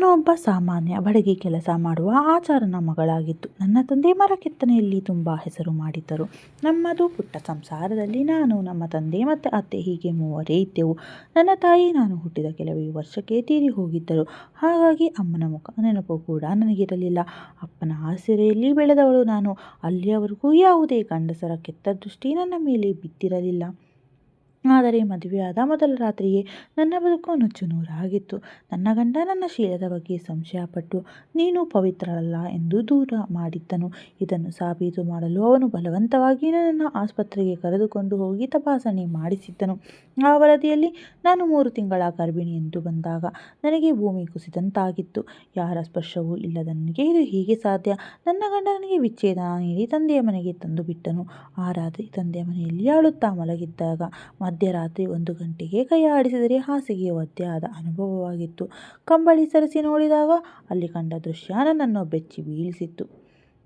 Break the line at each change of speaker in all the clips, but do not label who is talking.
ನಾನು ಒಬ್ಬ ಸಾಮಾನ್ಯ ಬಡಗಿ ಕೆಲಸ ಮಾಡುವ ಆಚಾರನ ಮಗಳಾಗಿದ್ದು, ನನ್ನ ತಂದೆ ಮರ ಕೆತ್ತನೆಯಲ್ಲಿ ತುಂಬ ಹೆಸರು ಮಾಡಿದ್ದರು. ನಮ್ಮದು ಪುಟ್ಟ ಸಂಸಾರದಲ್ಲಿ ನಾನು, ನಮ್ಮ ತಂದೆ ಮತ್ತು ಅತ್ತೆ ಹೀಗೆ ಮೂವರೇ ಇದ್ದೆವು. ನನ್ನ ತಾಯಿ ನಾನು ಹುಟ್ಟಿದ ಕೆಲವೇ ವರ್ಷಕ್ಕೆ ತೀರಿ ಹೋಗಿದ್ದರು. ಹಾಗಾಗಿ ಅಮ್ಮನ ಮುಖ ನೆನಪು ಕೂಡ ನನಗಿರಲಿಲ್ಲ. ಅಪ್ಪನ ಆಸರೆಯಲ್ಲಿ ಬೆಳೆದವಳು ನಾನು. ಅಲ್ಲಿಯವರೆಗೂ ಯಾವುದೇ ಗಂಡಸರ ಕೆಟ್ಟ ದೃಷ್ಟಿ ನನ್ನ ಮೇಲೆ ಬಿದ್ದಿರಲಿಲ್ಲ. ಆದರೆ ಮದುವೆಯಾದ ಮೊದಲ ರಾತ್ರಿಯೇ ನನ್ನ ಬದುಕು ನುಚ್ಚು ನೂರಾಗಿತ್ತು. ನನ್ನ ಗಂಡ ನನ್ನ ಶೀಲದ ಬಗ್ಗೆ ಸಂಶಯಪಟ್ಟು, ನೀನು ಪವಿತ್ರಳಲ್ಲ ಎಂದು ದೂರ ಮಾಡಿದ್ದನು. ಇದನ್ನು ಸಾಬೀತು ಮಾಡಲು ಅವನು ಬಲವಂತವಾಗಿ ನನ್ನನ್ನು ಆಸ್ಪತ್ರೆಗೆ ಕರೆದುಕೊಂಡು ಹೋಗಿ ತಪಾಸಣೆ ಮಾಡಿಸಿದ್ದನು. ಆ ವರದಿಯಲ್ಲಿ, ನಾನು ಮೂರು ತಿಂಗಳ ಗರ್ಭಿಣಿ ಎಂದು ಬಂದಾಗ ನನಗೆ ಭೂಮಿ ಕುಸಿದಂತಾಗಿತ್ತು. ಯಾರ ಸ್ಪರ್ಶವೂ ಇಲ್ಲದ ನನಗೆ ಇದು ಹೀಗೆ ಸಾಧ್ಯ? ನನ್ನ ಗಂಡ ನನಗೆ ವಿಚ್ಛೇದನ ನೀಡಿ ತಂದೆಯ ಮನೆಗೆ ತಂದು ಬಿಟ್ಟನು ಆ ರಾತ್ರಿ ತಂದೆಯ ಮನೆಯಲ್ಲಿ ಅಳುತ್ತಾ ಮಲಗಿದ್ದಾಗ ಮಧ್ಯರಾತ್ರಿ ಒಂದು ಗಂಟೆಗೆ ಕೈ ಆಡಿಸಿದರೆ ಹಾಸಿಗೆ ಒದ್ದೆ ಆದ ಅನುಭವವಾಗಿತ್ತು. ಕಂಬಳಿ ಸರಿಸಿ ನೋಡಿದಾಗ ಅಲ್ಲಿ ಕಂಡ ದೃಶ್ಯ ನನ್ನನ್ನು ಬೆಚ್ಚಿ ಬೀಳಿಸಿತ್ತು.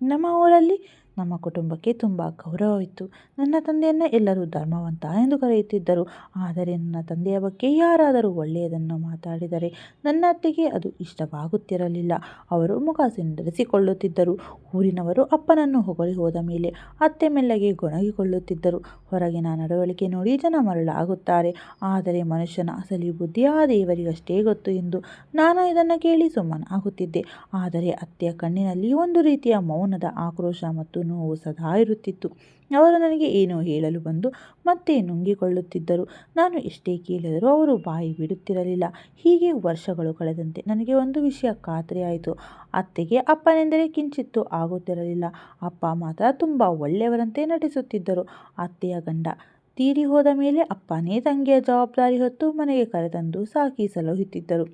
ನಮ್ಮ ಊರಲ್ಲಿ ನಮ್ಮ ಕುಟುಂಬಕ್ಕೆ ತುಂಬ ಗೌರವವಿತ್ತು ನನ್ನ ತಂದೆಯನ್ನು ಎಲ್ಲರೂ ಧರ್ಮವಂತ ಎಂದು ಕರೆಯುತ್ತಿದ್ದರು. ಆದರೆ ನನ್ನ ತಂದೆಯ ಬಗ್ಗೆ ಯಾರಾದರೂ ಒಳ್ಳೆಯದನ್ನು ಮಾತಾಡಿದರೆ ನನ್ನ ಅತ್ತೆಗೆ ಅದು ಇಷ್ಟವಾಗುತ್ತಿರಲಿಲ್ಲ. ಅವರು ಮುಖ ಸಿಂಡರಿಸಿಕೊಳ್ಳುತ್ತಿದ್ದರು. ಊರಿನವರು ಅಪ್ಪನನ್ನು ಹೊಗಳಿ ಹೋದ ಮೇಲೆ ಅತ್ತೆ ಮೆಲ್ಲಗೆ ಗೊಣಗಿಕೊಳ್ಳುತ್ತಿದ್ದರು. ಹೊರಗಿನ ನಡವಳಿಕೆ ನೋಡಿ ಜನ ಮರಳಾಗುತ್ತಾರೆ. ಆದರೆ ಮನುಷ್ಯನ ಅಸಲಿ ಬುದ್ಧಿ ಆ ದೇವರಿಗಷ್ಟೇ ಗೊತ್ತು ಎಂದು ನಾನು ಇದನ್ನು ಕೇಳಿ ಸುಮ್ಮನಾಗುತ್ತಿದ್ದೆ. ಆದರೆ ಅತ್ತೆಯ ಕಣ್ಣಿನಲ್ಲಿ ಒಂದು ರೀತಿಯ ಮೌನದ ಆಕ್ರೋಶ ಮತ್ತು ನೋವು ಸದಾ ಇರುತ್ತಿತ್ತು. ಅವರು ನನಗೆ ಏನೋ ಹೇಳಲು ಬಂದು ಮತ್ತೆ ನುಂಗಿಕೊಳ್ಳುತ್ತಿದ್ದರು. ನಾನು ಎಷ್ಟೇ ಕೇಳಿದರೂ ಅವರು ಬಾಯಿ ಬಿಡುತ್ತಿರಲಿಲ್ಲ. ಹೀಗೆ ವರ್ಷಗಳು ಕಳೆದಂತೆ ನನಗೆ ಒಂದು ವಿಷಯ ಖಾತ್ರಿಯಾಯಿತು. ಅತ್ತೆಗೆ ಅಪ್ಪನೆಂದರೆ ಕಿಂಚಿತ್ತು ಆಗುತ್ತಿರಲಿಲ್ಲ. ಅಪ್ಪ ಮಾತ್ರ ತುಂಬ ಒಳ್ಳೆಯವರಂತೆ ನಟಿಸುತ್ತಿದ್ದರು. ಅತ್ತೆಯ ಗಂಡ ತೀರಿ ಹೋದ ಮೇಲೆ ಅಪ್ಪನೇ ತಂಗಿಯ ಜವಾಬ್ದಾರಿ ಹೊತ್ತು ಮನೆಗೆ ಕರೆತಂದು ಸಾಕಿ ಸಲಹುತ್ತಿದ್ದರು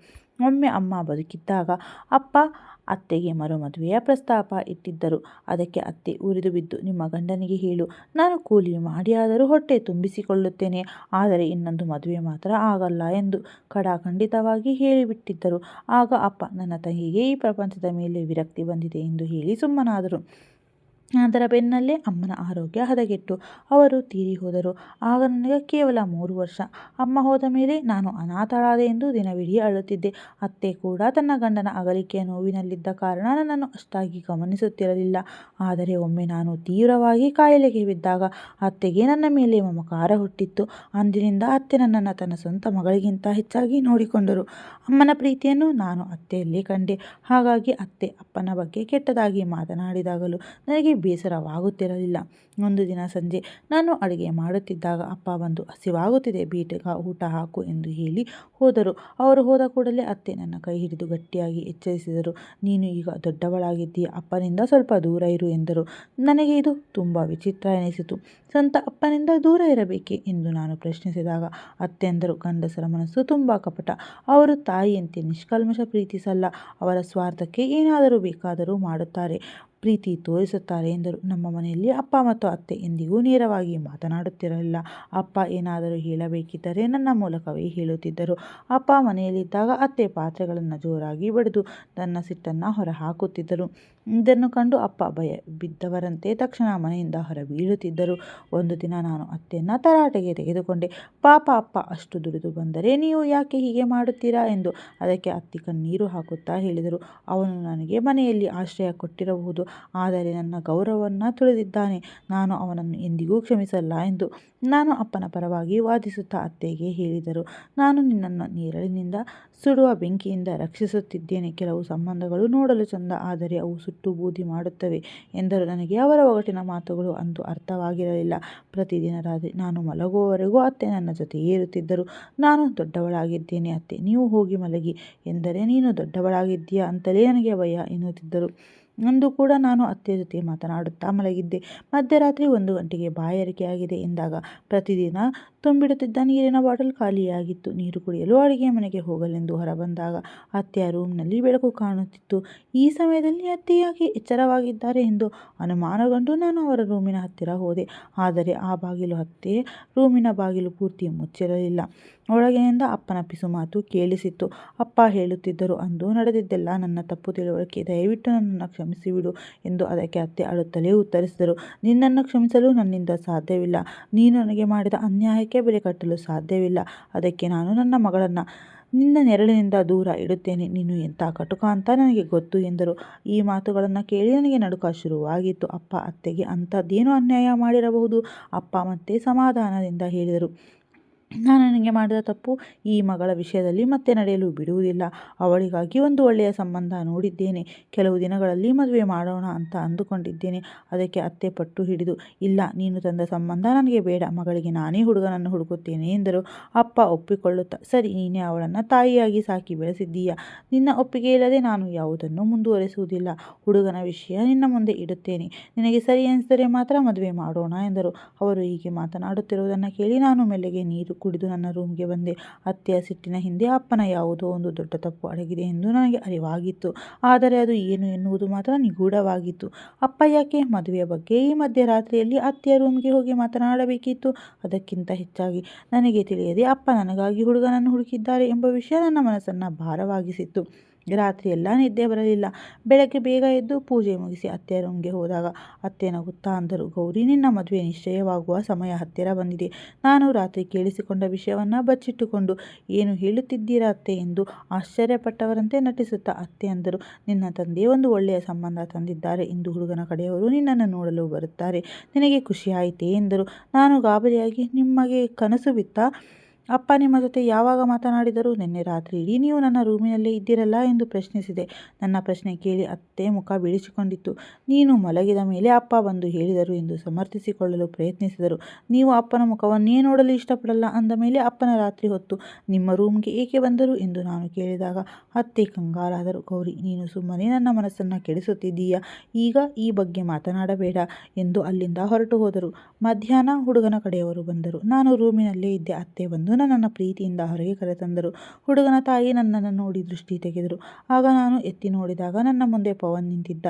ಒಮ್ಮೆ ಅಮ್ಮ ಬದುಕಿದ್ದಾಗ ಅಪ್ಪ ಅತ್ತೆಗೆ ಮರುಮದುವೆಯ ಪ್ರಸ್ತಾಪ ಇಟ್ಟಿದ್ದರು. ಅದಕ್ಕೆ ಅತ್ತೆ ಉರಿದು ಬಿದ್ದು, ನಿಮ್ಮ ಗಂಡನಿಗೆ ಹೇಳು, ನಾನು ಕೂಲಿ ಮಾಡಿಯಾದರೂ ಹೊಟ್ಟೆ ತುಂಬಿಸಿಕೊಳ್ಳುತ್ತೇನೆ, ಆದರೆ ಇನ್ನೊಂದು ಮದುವೆ ಮಾತ್ರ ಆಗಲ್ಲ ಎಂದು ಖಡಾಖಂಡಿತವಾಗಿ ಹೇಳಿಬಿಟ್ಟಿದ್ದರು. ಆಗ ಅಪ್ಪ, ನನ್ನ ತಂಗಿಗೆ ಈ ಪ್ರಪಂಚದ ಮೇಲೆ ವಿರಕ್ತಿ ಬಂದಿದೆ ಎಂದು ಹೇಳಿ ಸುಮ್ಮನಾದರು. ಅದರ ಬೆನ್ನಲ್ಲೇ ಅಮ್ಮನ ಆರೋಗ್ಯ ಹದಗೆಟ್ಟು ಅವರು ತೀರಿ ಹೋದರು. ಆಗ ನನಗೆ ಕೇವಲ ಮೂರು ವರ್ಷ. ಅಮ್ಮ ಹೋದ ಮೇಲೆ ನಾನು ಅನಾಥಳಾದೆ ಎಂದು ದಿನವಿಡೀ ಅಳುತ್ತಿದ್ದೆ. ಅತ್ತೆ ಕೂಡ ತನ್ನ ಗಂಡನ ಅಗಲಿಕೆಯ ನೋವಿನಲ್ಲಿದ್ದ ಕಾರಣ ನನ್ನನ್ನು ಅಷ್ಟಾಗಿ ಗಮನಿಸುತ್ತಿರಲಿಲ್ಲ. ಆದರೆ ಒಮ್ಮೆ ನಾನು ತೀವ್ರವಾಗಿ ಕಾಯಿಲೆಗೆ ಬಿದ್ದಾಗ ಅತ್ತೆಗೆ ನನ್ನ ಮೇಲೆ ಮಮಕಾರ ಹುಟ್ಟಿತ್ತು. ಅಂದಿನಿಂದ ಅತ್ತೆ ನನ್ನನ್ನು ತನ್ನ ಸ್ವಂತ ಮಗಳಿಗಿಂತ ಹೆಚ್ಚಾಗಿ ನೋಡಿಕೊಂಡರು. ಅಮ್ಮನ ಪ್ರೀತಿಯನ್ನು ನಾನು ಅತ್ತೆಯಲ್ಲೇ ಕಂಡೆ. ಹಾಗಾಗಿ ಅತ್ತೆ ಅಪ್ಪನ ಬಗ್ಗೆ ಕೆಟ್ಟದಾಗಿ ಮಾತನಾಡಿದಾಗಲೂ ನನಗೆ ಬೇಸರವಾಗುತ್ತಿರಲಿಲ್ಲ. ಒಂದು ದಿನ ಸಂಜೆ ನಾನು ಅಡುಗೆ ಮಾಡುತ್ತಿದ್ದಾಗ ಅಪ್ಪ ಬಂದು, ಹಸಿವಾಗುತ್ತಿದೆ, ಬೀಟಗ ಊಟ ಹಾಕು ಎಂದು ಹೇಳಿ ಹೋದರು. ಅವರು ಹೋದ ಕೂಡಲೇ ಅತ್ತೆ ನನ್ನ ಕೈ ಹಿಡಿದು ಗಟ್ಟಿಯಾಗಿ ಎಚ್ಚರಿಸಿದರು. ನೀನು ಈಗ ದೊಡ್ಡವಳಾಗಿದ್ದೀಯ, ಅಪ್ಪನಿಂದ ಸ್ವಲ್ಪ ದೂರ ಇರು ಎಂದರು. ನನಗೆ ಇದು ತುಂಬ ವಿಚಿತ್ರ ಎನಿಸಿತು. ಸ್ವಂತ ಅಪ್ಪನಿಂದ ದೂರ ಇರಬೇಕೆ ಎಂದು ನಾನು ಪ್ರಶ್ನಿಸಿದಾಗ ಅತ್ತೆಂದರು ಗಂಡಸರ ಮನಸ್ಸು ತುಂಬ ಕಪಟ. ಅವರು ತಾಯಿಯಂತೆ ನಿಷ್ಕಲ್ಮಶ ಪ್ರೀತಿಸಲ್ಲ. ಅವರ ಸ್ವಾರ್ಥಕ್ಕೆ ಏನಾದರೂ ಬೇಕಾದರೂ ಮಾಡುತ್ತಾರೆ. ಪ್ರೀತಿ ತೋರಿಸುತ್ತಾರೆ ಎಂದರು. ನಮ್ಮ ಮನೆಯಲ್ಲಿ ಅಪ್ಪ ಮತ್ತು ಅತ್ತೆ ಎಂದಿಗೂ ನೇರವಾಗಿ ಮಾತನಾಡುತ್ತಿರಲಿಲ್ಲ. ಅಪ್ಪ ಏನಾದರೂ ಹೇಳಬೇಕಿದ್ದರೆ ನನ್ನ ಮೂಲಕವೇ ಹೇಳುತ್ತಿದ್ದರು. ಅಪ್ಪ ಮನೆಯಲ್ಲಿದ್ದಾಗ ಅತ್ತೆ ಪಾತ್ರೆಗಳನ್ನು ಜೋರಾಗಿ ಬಡಿದು ತನ್ನ ಸಿಟ್ಟನ್ನು ಹೊರಹಾಕುತ್ತಿದ್ದರು. ಇದನ್ನು ಕಂಡು ಅಪ್ಪ ಭಯ ಬಿದ್ದವರಂತೆ ತಕ್ಷಣ ಮನೆಯಿಂದ ಹೊರಬೀಳುತ್ತಿದ್ದರು. ಒಂದು ದಿನ ನಾನು ಅತ್ತೆಯನ್ನು ತರಾಟೆಗೆ ತೆಗೆದುಕೊಂಡೆ. ಪಾಪ ಅಪ್ಪ, ಅಷ್ಟು ದುಡಿದು ಬಂದರೆ ನೀವು ಯಾಕೆ ಹೀಗೆ ಮಾಡುತ್ತೀರಾ ಎಂದು ಅದಕ್ಕೆ ಅತ್ತಿ ಕಣ್ಣೀರು ಹಾಕುತ್ತಾ ಹೇಳಿದರು. ಅವನು ನನಗೆ ಮನೆಯಲ್ಲಿ ಆಶ್ರಯ ಕೊಟ್ಟಿರಬಹುದು. ಆದರೆ ನನ್ನ ಗೌರವವನ್ನು ತುಳಿದಿದ್ದಾನೆ. ನಾನು ಅವನನ್ನು ಎಂದಿಗೂ ಕ್ಷಮಿಸಲ್ಲ ಎಂದು ನಾನು ಅಪ್ಪನ ಪರವಾಗಿ ವಾದಿಸುತ್ತಾ ಅತ್ತೆಗೆ ಹೇಳಿದರು. ನಾನು ನಿನ್ನನ್ನು ನೇರಳಿನಿಂದ ಸುಡುವ ಬೆಂಕಿಯಿಂದ ರಕ್ಷಿಸುತ್ತಿದ್ದೇನೆ. ಕೆಲವು ಸಂಬಂಧಗಳು ನೋಡಲು ಚಂದ, ಆದರೆ ಅವು ಸುಟ್ಟು ಬೂದಿ ಮಾಡುತ್ತವೆ ಎಂದರು. ನನಗೆ ಅವರ ಒಗಟಿನ ಮಾತುಗಳು ಅಂದು ಅರ್ಥವಾಗಿರಲಿಲ್ಲ. ಪ್ರತಿದಿನ ರಾತ್ರಿ ನಾನು ಮಲಗುವವರೆಗೂ ಅತ್ತೆ ನನ್ನ ಜೊತೆಯೇ ಇರುತ್ತಿದ್ದರು ನಾನು ದೊಡ್ಡವಳಾಗಿದ್ದೇನೆ ಅತ್ತೆ, ನೀವು ಹೋಗಿ ಮಲಗಿ. ಎಂದರೆ, ನೀನು ದೊಡ್ಡವಳಾಗಿದ್ದೀಯಾ ಅಂತಲೇ ನನಗೆ ಭಯ ಎನ್ನುತ್ತಿದ್ದರು. ಅಂದು ಕೂಡ ನಾನು ಅತ್ತೆ ಜೊತೆ ಮಾತನಾಡುತ್ತಾ ಮಲಗಿದ್ದೆ. ಮಧ್ಯರಾತ್ರಿ ಒಂದು ಗಂಟೆಗೆ ಬಾಯಾರಿಕೆಯಾಗಿದೆ. ಎಂದಾಗ ಪ್ರತಿದಿನ ತುಂಬಿಡುತ್ತಿದ್ದ ನೀರಿನ ಬಾಟಲ್ ಖಾಲಿಯಾಗಿತ್ತು. ನೀರು ಕುಡಿಯಲು ಅಡುಗೆ ಮನೆಗೆ ಹೋಗಲೆಂದು ಹೊರಬಂದಾಗ ಅತ್ತೆಯ ರೂಮ್ನಲ್ಲಿ ಬೆಳಕು ಕಾಣುತ್ತಿತ್ತು. ಈ ಸಮಯದಲ್ಲಿ ಅತ್ತೆ ಯಾಕೆ ಎಚ್ಚರವಾಗಿದ್ದಾರೆ ಎಂದು ಅನುಮಾನಗೊಂಡು ನಾನು ಅವರ ರೂಮಿನ ಹತ್ತಿರ ಹೋದೆ. ಆದರೆ ಆ ಬಾಗಿಲು ಅತ್ತೆ ರೂಮಿನ ಬಾಗಿಲು ಪೂರ್ತಿ ಮುಚ್ಚಿರಲಿಲ್ಲ. ಒಳಗಿನಿಂದ ಅಪ್ಪನ ಪಿಸುಮಾತು ಕೇಳಿಸಿತ್ತು. ಅಪ್ಪ ಹೇಳುತ್ತಿದ್ದರು, ಅಂದು ನಡೆದಿದ್ದೆಲ್ಲ ನನ್ನ ತಪ್ಪು ತಿಳುವಳಿಕೆ. ದಯವಿಟ್ಟು ನನ್ನನ್ನು ಕ್ಷಮಿಸಿಬಿಡು ಎಂದು ಅದಕ್ಕೆ ಅತ್ತೆ ಅಳುತ್ತಲೇ ಉತ್ತರಿಸಿದರು. ನಿನ್ನನ್ನು ಕ್ಷಮಿಸಲು ನನ್ನಿಂದ ಸಾಧ್ಯವಿಲ್ಲ. ನೀನು ನನಗೆ ಮಾಡಿದ ಅನ್ಯಾಯಕ್ಕೆ ಬೆಲೆ ಕಟ್ಟಲು ಸಾಧ್ಯವಿಲ್ಲ. ಅದಕ್ಕೆ ನಾನು ನನ್ನ ಮಗಳನ್ನು ನಿನ್ನ ನೆರಳಿನಿಂದ ದೂರ ಇಡುತ್ತೇನೆ. ನೀನು ಎಂಥ ಕಟುಕ ಅಂತ ನನಗೆ ಗೊತ್ತು ಎಂದರು. ಈ ಮಾತುಗಳನ್ನು ಕೇಳಿ ನನಗೆ ನಡುಕ ಶುರುವಾಗಿತ್ತು. ಅಪ್ಪ ಅತ್ತೆಗೆ ಅಂಥದ್ದೇನು ಅನ್ಯಾಯ ಮಾಡಿರಬಹುದು. ಅಪ್ಪ ಮತ್ತೆ ಸಮಾಧಾನದಿಂದ ಹೇಳಿದರು. ನಾನು ನನಗೆ ಮಾಡಿದ ತಪ್ಪು ಈ ಮಗಳ ವಿಷಯದಲ್ಲಿ ಮತ್ತೆ ನಡೆಯಲು ಬಿಡುವುದಿಲ್ಲ. ಅವಳಿಗಾಗಿ ಒಂದು ಒಳ್ಳೆಯ ಸಂಬಂಧ ನೋಡಿದ್ದೇನೆ. ಕೆಲವು ದಿನಗಳಲ್ಲಿ ಮದುವೆ ಮಾಡೋಣ ಅಂತ ಅಂದುಕೊಂಡಿದ್ದೇನೆ. ಅದಕ್ಕೆ ಅತ್ತೆ ಪಟ್ಟು ಹಿಡಿದು, ಇಲ್ಲ, ನೀನು ತಂದ ಸಂಬಂಧ ನನಗೆ ಬೇಡ. ಮಗಳಿಗೆ ನಾನೇ ಹುಡುಗನನ್ನು ಹುಡುಕುತ್ತೇನೆ ಎಂದರು. ಅಪ್ಪ ಒಪ್ಪಿಕೊಳ್ಳುತ್ತಾ, ಸರಿ, ನೀನೇ ಅವಳನ್ನು ತಾಯಿಯಾಗಿ ಸಾಕಿ ಬೆಳೆಸಿದ್ದೀಯಾ? ನಿನ್ನ ಒಪ್ಪಿಗೆ ಇಲ್ಲದೆ ನಾನು ಯಾವುದನ್ನು ಮುಂದುವರೆಸುವುದಿಲ್ಲ. ಹುಡುಗನ ವಿಷಯ ನಿನ್ನ ಮುಂದೆ ಇಡುತ್ತೇನೆ. ನಿನಗೆ ಸರಿ ಅನಿಸಿದರೆ ಮಾತ್ರ ಮದುವೆ ಮಾಡೋಣ ಎಂದರು. ಅವರು ಹೀಗೆ ಮಾತನಾಡುತ್ತಿರುವುದನ್ನು ಕೇಳಿ ನಾನು ಮೆಲ್ಲಗೆ ನೀರು ಕುಡಿದು ನನ್ನ ರೂಮ್ಗೆ ಬಂದೆ. ಅತ್ತೆಯ ಸಿಟ್ಟಿನ ಹಿಂದೆ, ಅಪ್ಪನ ಯಾವುದೋ ಒಂದು ದೊಡ್ಡ ತಪ್ಪು ಅಡಗಿದೆ ಎಂದು ನನಗೆ ಅರಿವಾಗಿತ್ತು. ಆದರೆ ಅದು ಏನು ಎನ್ನುವುದು ಮಾತ್ರ ನಿಗೂಢವಾಗಿತ್ತು. ಅಪ್ಪ ಯಾಕೆ ಮದುವೆಯ ಬಗ್ಗೆ ಈ ಮಧ್ಯರಾತ್ರಿಯಲ್ಲಿ ಅತ್ತೆಯ ರೂಮ್ಗೆ ಹೋಗಿ ಮಾತನಾಡಬೇಕಿತ್ತು? ಅದಕ್ಕಿಂತ ಹೆಚ್ಚಾಗಿ ನನಗೆ ತಿಳಿಯದೆ ಅಪ್ಪ ನನಗಾಗಿ ಹುಡುಗನನ್ನು ಹುಡುಕಿದ್ದಾರೆ ಎಂಬ ವಿಷಯ ನನ್ನ ಮನಸ್ಸನ್ನು ಭಾರವಾಗಿಸಿತ್ತು. ರಾತ್ರಿಯೆಲ್ಲ ನಿದ್ದೆ ಬರಲಿಲ್ಲ. ಬೆಳಗ್ಗೆ ಬೇಗ ಎದ್ದು ಪೂಜೆ ಮುಗಿಸಿ ಅತ್ತೆಯ ರೂಮ್ಗೆ ಹೋದಾಗ ಅತ್ತೆ ನಗುತ್ತಾ ಅಂದರು. ಗೌರಿ, ನಿನ್ನ ಮದುವೆ ನಿಶ್ಚಯವಾಗುವ ಸಮಯ ಹತ್ತಿರ ಬಂದಿದೆ. ನಾನು ರಾತ್ರಿ ಕೇಳಿಸಿಕೊಂಡ ವಿಷಯವನ್ನು ಬಚ್ಚಿಟ್ಟುಕೊಂಡು, ಏನು ಹೇಳುತ್ತಿದ್ದೀರಾ ಅತ್ತೆ? ಎಂದು ಆಶ್ಚರ್ಯಪಟ್ಟವರಂತೆ ನಟಿಸುತ್ತಾ ಅತ್ತೆ ಅಂದರು. ನಿನ್ನ ತಂದೆ ಒಂದು ಒಳ್ಳೆಯ ಸಂಬಂಧ ತಂದಿದ್ದಾರೆ. ಎಂದು ಹುಡುಗನ ಕಡೆಯವರು ನಿನ್ನನ್ನು ನೋಡಲು ಬರುತ್ತಾರೆ. ನಿನಗೆ ಖುಷಿಯಾಯಿತೇ ಎಂದರು. ನಾನು ಗಾಬರಿಯಾಗಿ ನಿಮಗೆ ಕನಸು ಬಿತ್ತಾ ಅಪ್ಪ ನಿಮ್ಮ ಜೊತೆ ಯಾವಾಗ ಮಾತನಾಡಿದರು ನಿನ್ನೆ ರಾತ್ರಿ ಇಡೀ ನೀವು ನನ್ನ ರೂಮಿನಲ್ಲೇ ಇದ್ದಿರಲ್ಲ ಎಂದು ಪ್ರಶ್ನಿಸಿದೆ. ನನ್ನ ಪ್ರಶ್ನೆ ಕೇಳಿ ಅತ್ತೆ ಮುಖ ಬೀಳಿಸಿಕೊಂಡಿತ್ತು. ನೀನು ಮಲಗಿದ ಮೇಲೆ ಅಪ್ಪ ಬಂದು ಹೇಳಿದರು ಎಂದು ಸಮರ್ಥಿಸಿಕೊಳ್ಳಲು ಪ್ರಯತ್ನಿಸಿದರು. ನೀವು ಅಪ್ಪನ ಮುಖವನ್ನೇ ನೋಡಲು ಇಷ್ಟಪಡಲ್ಲ ಅಂದ ಮೇಲೆ ಅಪ್ಪನ ರಾತ್ರಿ ಹೊತ್ತು ನಿಮ್ಮ ರೂಮ್ಗೆ ಏಕೆ ಬಂದರು ಎಂದು ನಾನು ಕೇಳಿದಾಗ, ಅತ್ತೆ ಕಂಗಾಲಾದರು. ಗೌರಿ, ನೀನು ಸುಮ್ಮನೆ ನನ್ನ ಮನಸ್ಸನ್ನು ಕೆಡಿಸುತ್ತಿದ್ದೀಯಾ? ಈಗ ಈ ಬಗ್ಗೆ ಮಾತನಾಡಬೇಡ ಎಂದು ಅಲ್ಲಿಂದ ಹೊರಟು ಹೋದರು. ಮಧ್ಯಾಹ್ನ ಹುಡುಗನ ಕಡೆಯವರು ಬಂದರು. ನಾನು ರೂಮಿನಲ್ಲೇ ಇದ್ದೆ. ಅತ್ತೆ ಬಂದು ನನ್ನನ್ನು ಪ್ರೀತಿಯಿಂದ ಹೊರಗೆ ಕರೆತಂದರು. ಹುಡುಗನ ತಾಯಿ ನನ್ನನ್ನು ನೋಡಿ ದೃಷ್ಟಿ ತೆಗೆದರು. ಆಗ ನಾನು ಎತ್ತಿ ನೋಡಿದಾಗ ನನ್ನ ಮುಂದೆ ಪವನ್ ನಿಂತಿದ್ದ.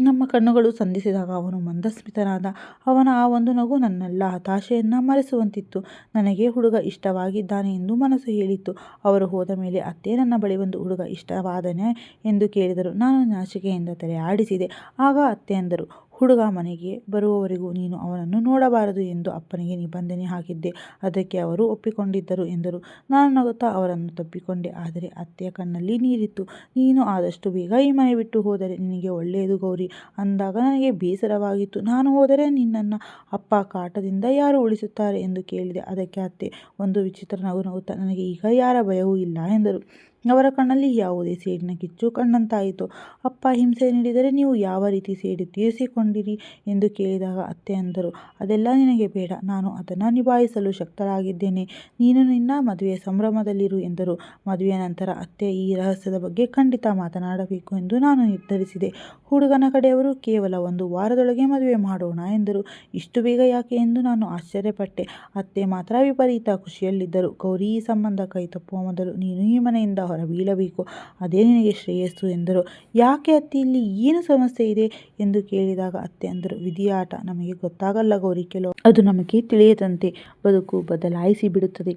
ನಮ್ಮ ಕಣ್ಣುಗಳು ಸಂಧಿಸಿದಾಗ ಅವನು ಮಂದಸ್ಮಿತನಾದ. ಅವನ ಆ ಒಂದು ನಗು ನನ್ನೆಲ್ಲ ಹತಾಶೆಯನ್ನು ಮರೆಸುವಂತಿತ್ತು. ನನಗೆ ಹುಡುಗ ಇಷ್ಟವಾಗಿದ್ದಾನೆ ಎಂದು ಮನಸ್ಸು ಹೇಳಿತ್ತು. ಅವರು ಹೋದ ಮೇಲೆ ಅತ್ತೆ ನನ್ನ ಬಳಿ ಒಂದು ಹುಡುಗ, ಇಷ್ಟವಾದನೆ? ಎಂದು ಕೇಳಿದರು. ನಾನು ನಾಚಿಕೆಯಿಂದ ತಲೆ ಆಡಿಸಿದೆ. ಆಗ ಅತ್ತೆ ಅಂದರು ಹುಡುಗ ಮನೆಗೆ ಬರುವವರೆಗೂ ನೀನು ಅವನನ್ನು ನೋಡಬಾರದು ಎಂದು ಅಪ್ಪನಿಗೆ ನಿಬಂಧನೆ ಹಾಕಿದ್ದೆ. ಅದಕ್ಕೆ ಅವರು ಒಪ್ಪಿಕೊಂಡಿದ್ದರು ಎಂದರು. ನಾನು ನಗುತ್ತಾ ಅವರನ್ನು ತಪ್ಪಿಕೊಂಡೆ. ಆದರೆ ಅತ್ತೆಯ ಕಣ್ಣಲ್ಲಿ ನೀರಿತ್ತು. ನೀನು ಆದಷ್ಟು ಬೇಗ ಈ ಮನೆ ಬಿಟ್ಟು ಹೋದರೆ ನಿನಗೆ ಒಳ್ಳೆಯದು ಗೌರಿ. ಅಂದಾಗ ನನಗೆ ಬೇಸರವಾಗಿತ್ತು. ನಾನು ಹೋದರೆ ನಿನ್ನನ್ನು ಅಪ್ಪ ಕಾಟದಿಂದ ಯಾರು ಉಳಿಸುತ್ತಾರೆ ಎಂದು ಕೇಳಿದೆ. ಅದಕ್ಕೆ ಅತ್ತೆ ಒಂದು ವಿಚಿತ್ರ ನಗು ನಗುತ್ತಾ, ನನಗೆ ಈಗ ಯಾರ ಭಯವೂ ಇಲ್ಲ ಎಂದರು. ಅವರ ಕಣ್ಣಲ್ಲಿ ಯಾವುದೇ ಸೇಡಿನ ಕಿಚ್ಚು ಕಂಡಂತಾಯಿತು. ಅಪ್ಪ ಹಿಂಸೆ ನೀಡಿದರೆ ನೀವು ಯಾವ ರೀತಿ ಸೇಡು ತೀರಿಸಿಕೊಂಡಿರಿ ಎಂದು ಕೇಳಿದಾಗ ಅತ್ತೆ ಅಂದರು. ಅದೆಲ್ಲ ನಿನಗೆ ಬೇಡ. ನಾನು ಅದನ್ನು ನಿಭಾಯಿಸಲು ಶಕ್ತರಾಗಿದ್ದೇನೆ ನೀನು ನಿನ್ನ ಮದುವೆಯ ಸಂಭ್ರಮದಲ್ಲಿರು ಎಂದರು. ಮದುವೆಯ ನಂತರ ಅತ್ತೆ ಈ ರಹಸ್ಯದ ಬಗ್ಗೆ ಖಂಡಿತ ಮಾತನಾಡಬೇಕು ಎಂದು ನಾನು ನಿರ್ಧರಿಸಿದೆ. ಹುಡುಗನ ಕಡೆಯವರು ಕೇವಲ ಒಂದು ವಾರದೊಳಗೆ ಮದುವೆ ಮಾಡೋಣ ಎಂದರು. ಇಷ್ಟು ಬೇಗ ಯಾಕೆ ಎಂದು ನಾನು ಆಶ್ಚರ್ಯಪಟ್ಟೆ. ಅತ್ತೆ ಮಾತ್ರ ವಿಪರೀತ ಖುಷಿಯಲ್ಲಿದ್ದರು. ಗೌರಿ ಈ ಸಂಬಂಧ ಕೈ ತಪ್ಪುವ ಮೊದಲು ನೀನು ಈ ಮನೆಯಿಂದ ಹೊರಬೀಳಬೇಕು ಅದೇ ನಿನಗೆ ಶ್ರೇಯಸ್ಸು ಎಂದರು. ಯಾಕೆ ಅತ್ತೆ ಇಲ್ಲಿ ಏನು ಸಮಸ್ಯೆ ಇದೆ ಎಂದು ಕೇಳಿದಾಗ ಅತ್ತೆ ಅಂದರು. ವಿಧಿಯಾಟ ನಮಗೆ ಗೊತ್ತಾಗಲ್ಲ ಗೌರಿ, ಕೆಲವು ಅದು ನಮಗೆ ತಿಳಿಯದಂತೆ ಬದುಕು ಬದಲಾಯಿಸಿ ಬಿಡುತ್ತದೆ.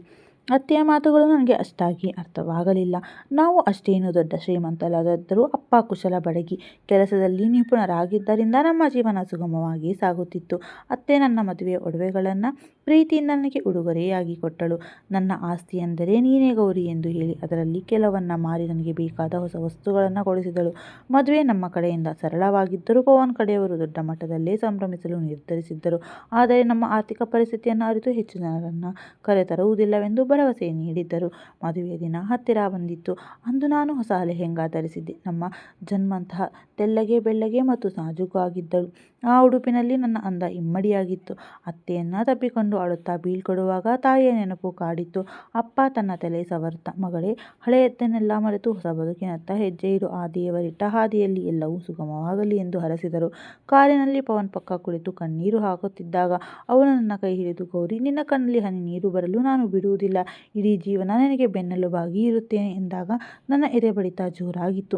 ಅತ್ತೆಯ ಮಾತುಗಳು ನನಗೆ ಅಷ್ಟಾಗಿ ಅರ್ಥವಾಗಲಿಲ್ಲ. ನಾವು ಅಷ್ಟೇನು ದೊಡ್ಡ ಶ್ರೀಮಂತರಾದದ್ದರೂ ಅಪ್ಪ ಕುಶಲ ಬಡಗಿ. ಕೆಲಸದಲ್ಲಿ ನಿಪುಣರಾಗಿದ್ದರಿಂದ ನಮ್ಮ ಜೀವನ ಸುಗಮವಾಗಿ ಸಾಗುತ್ತಿತ್ತು. ಅತ್ತೆ ನನ್ನ ಮದುವೆಯ ಒಡವೆಗಳನ್ನು ಪ್ರೀತಿಯಿಂದ ನನಗೆ ಉಡುಗೊರೆಯಾಗಿ ಕೊಟ್ಟಳು. ನನ್ನ ಆಸ್ತಿ ಎಂದರೆ ನೀನೇ ಗೌರಿ ಎಂದು ಹೇಳಿ ಅದರಲ್ಲಿ ಕೆಲವನ್ನ ಮಾರಿ ನನಗೆ ಬೇಕಾದ ಹೊಸ ವಸ್ತುಗಳನ್ನು ಕೊಡಿಸಿದಳು. ಮದುವೆ ನಮ್ಮ ಕಡೆಯಿಂದ ಸರಳವಾಗಿದ್ದರೂ ಪವನ್ ಕಡೆಯವರು ದೊಡ್ಡ ಮಟ್ಟದಲ್ಲೇ ಸಂಭ್ರಮಿಸಲು ನಿರ್ಧರಿಸಿದ್ದರು. ಆದರೆ ನಮ್ಮ ಆರ್ಥಿಕ ಪರಿಸ್ಥಿತಿಯನ್ನು ಅರಿತು ಹೆಚ್ಚು ಜನರನ್ನು ಕರೆತರುವುದಿಲ್ಲವೆಂದು ಭರವಸೆ ನೀಡಿದ್ದರು. ಮದುವೆಯ ದಿನ ಹತ್ತಿರ ಬಂದಿತ್ತು. ಅಂದು ನಾನು ಹೊಸ ಲೆಹೆಂಗಾ ಧರಿಸಿದ್ದೆ ನಮ್ಮ ಜನ್ಮಂತಹ ತೆಳ್ಳಗೆ ಬೆಳ್ಳಗೆ ಮತ್ತು ನಾಜೂಕಾಗಿದ್ದಳು ಆ ಉಡುಪಿನಲ್ಲಿ ನನ್ನ ಅಂದ ಇಮ್ಮಡಿಯಾಗಿತ್ತು. ಅತ್ತೆಯನ್ನು ತಪ್ಪಿಕೊಂಡು ಅಳುತ್ತಾ ಬೀಳ್ಕೊಡುವಾಗ ತಾಯಿಯ ನೆನಪು ಕಾಡಿತ್ತು. ಅಪ್ಪ ತನ್ನ ತಲೆ ಸವರ್ತ. ಮಗಳೇ, ಹಳೆಯದ್ದನ್ನೆಲ್ಲ ಮರೆತು ಹೊಸ ಬದುಕಿನತ್ತ ಹೆಜ್ಜೆ ಇರು. ಆ ದೇವರಿಟ್ಟ ಹಾದಿಯಲ್ಲಿ ಎಲ್ಲವೂ ಸುಗಮವಾಗಲಿ ಎಂದು ಹರಸಿದರು. ಕಾರಿನಲ್ಲಿ ಪವನ್ ಪಕ್ಕ ಕುಳಿತು ಕಣ್ಣೀರು ಹಾಕುತ್ತಿದ್ದಾಗ ಅವನು ನನ್ನ ಕೈ ಹಿಡಿದು, ಗೌರಿ, ನಿನ್ನ ಕಣ್ಣಲ್ಲಿ ಹನಿ ನೀರು ಬರಲು ನಾನು ಬಿಡುವುದಿಲ್ಲ. ಇಡೀ ಜೀವನ ನನಗೆ ಬೆನ್ನೆಲುಬಾಗಿ ಇರುತ್ತೇನೆ ಎಂದಾಗ ನನ್ನ ಎದೆ ಬಡಿತ ಜೋರಾಗಿತ್ತು.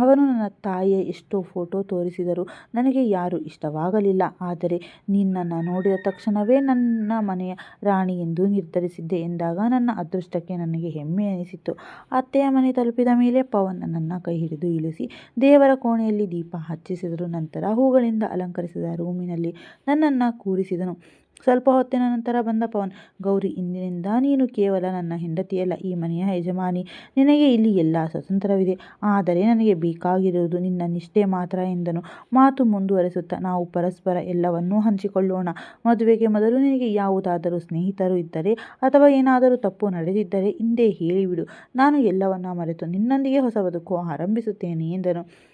ಅವನು ನನ್ನ ತಾಯಿಯ ಎಷ್ಟೋ ಫೋಟೋ ತೋರಿಸಿದರು ನನಗೆ ಯಾರೂ ಇಷ್ಟವಾಗಲಿಲ್ಲ. ಆದರೆ ನಿನ್ನನ್ನು ನೋಡಿದ ತಕ್ಷಣವೇ ನನ್ನ ಮನೆಯ ರಾಣಿ ಎಂದು ನಿರ್ಧರಿಸಿದ್ದೆ ಎಂದಾಗ ನನ್ನ ಅದೃಷ್ಟಕ್ಕೆ ನನಗೆ ಹೆಮ್ಮೆ ಅನಿಸಿತ್ತು. ಅತ್ತೆಯ ಮನೆ ತಲುಪಿದ ಮೇಲೆ ಪವನ್ ನನ್ನನ್ನು ಕೈ ಹಿಡಿದು ಇಳಿಸಿ ದೇವರ ಕೋಣೆಯಲ್ಲಿ ದೀಪ ಹಚ್ಚಿಸಿದರು ನಂತರ ಹೂಗಳಿಂದ ಅಲಂಕರಿಸಿದ ರೂಮಿನಲ್ಲಿ ನನ್ನನ್ನು ಕೂರಿಸಿದನು. ಸ್ವಲ್ಪ ಹೊತ್ತಿನ ನಂತರ ಬಂದ ಪವನ್, ಗೌರಿ, ಇಂದಿನಿಂದ ನೀನು ಕೇವಲ ನನ್ನ ಹೆಂಡತಿಯಲ್ಲ ಈ ಮನೆಯ ಯಜಮಾನಿ. ನಿನಗೆ ಇಲ್ಲಿ ಎಲ್ಲ ಸ್ವತಂತ್ರವಿದೆ ಆದರೆ ನನಗೆ ಬೇಕಾಗಿರುವುದು ನಿನ್ನ ನಿಷ್ಠೆ ಮಾತ್ರ ಎಂದನು. ಮಾತು ಮುಂದುವರೆಸುತ್ತಾ ನಾವು ಪರಸ್ಪರ ಎಲ್ಲವನ್ನೂ ಹಂಚಿಕೊಳ್ಳೋಣ. ಮದುವೆಗೆ ಮೊದಲು ನಿನಗೆ ಯಾವುದಾದರೂ ಸ್ನೇಹಿತರು ಇದ್ದರೆ ಅಥವಾ ಏನಾದರೂ ತಪ್ಪು ನಡೆದಿದ್ದರೆ ಹಿಂದೆ ಹೇಳಿಬಿಡು. ನಾನು ಎಲ್ಲವನ್ನ ಮರೆತು ನಿನ್ನೊಂದಿಗೆ ಹೊಸ ಬದುಕು ಆರಂಭಿಸುತ್ತೇನೆ ಎಂದನು.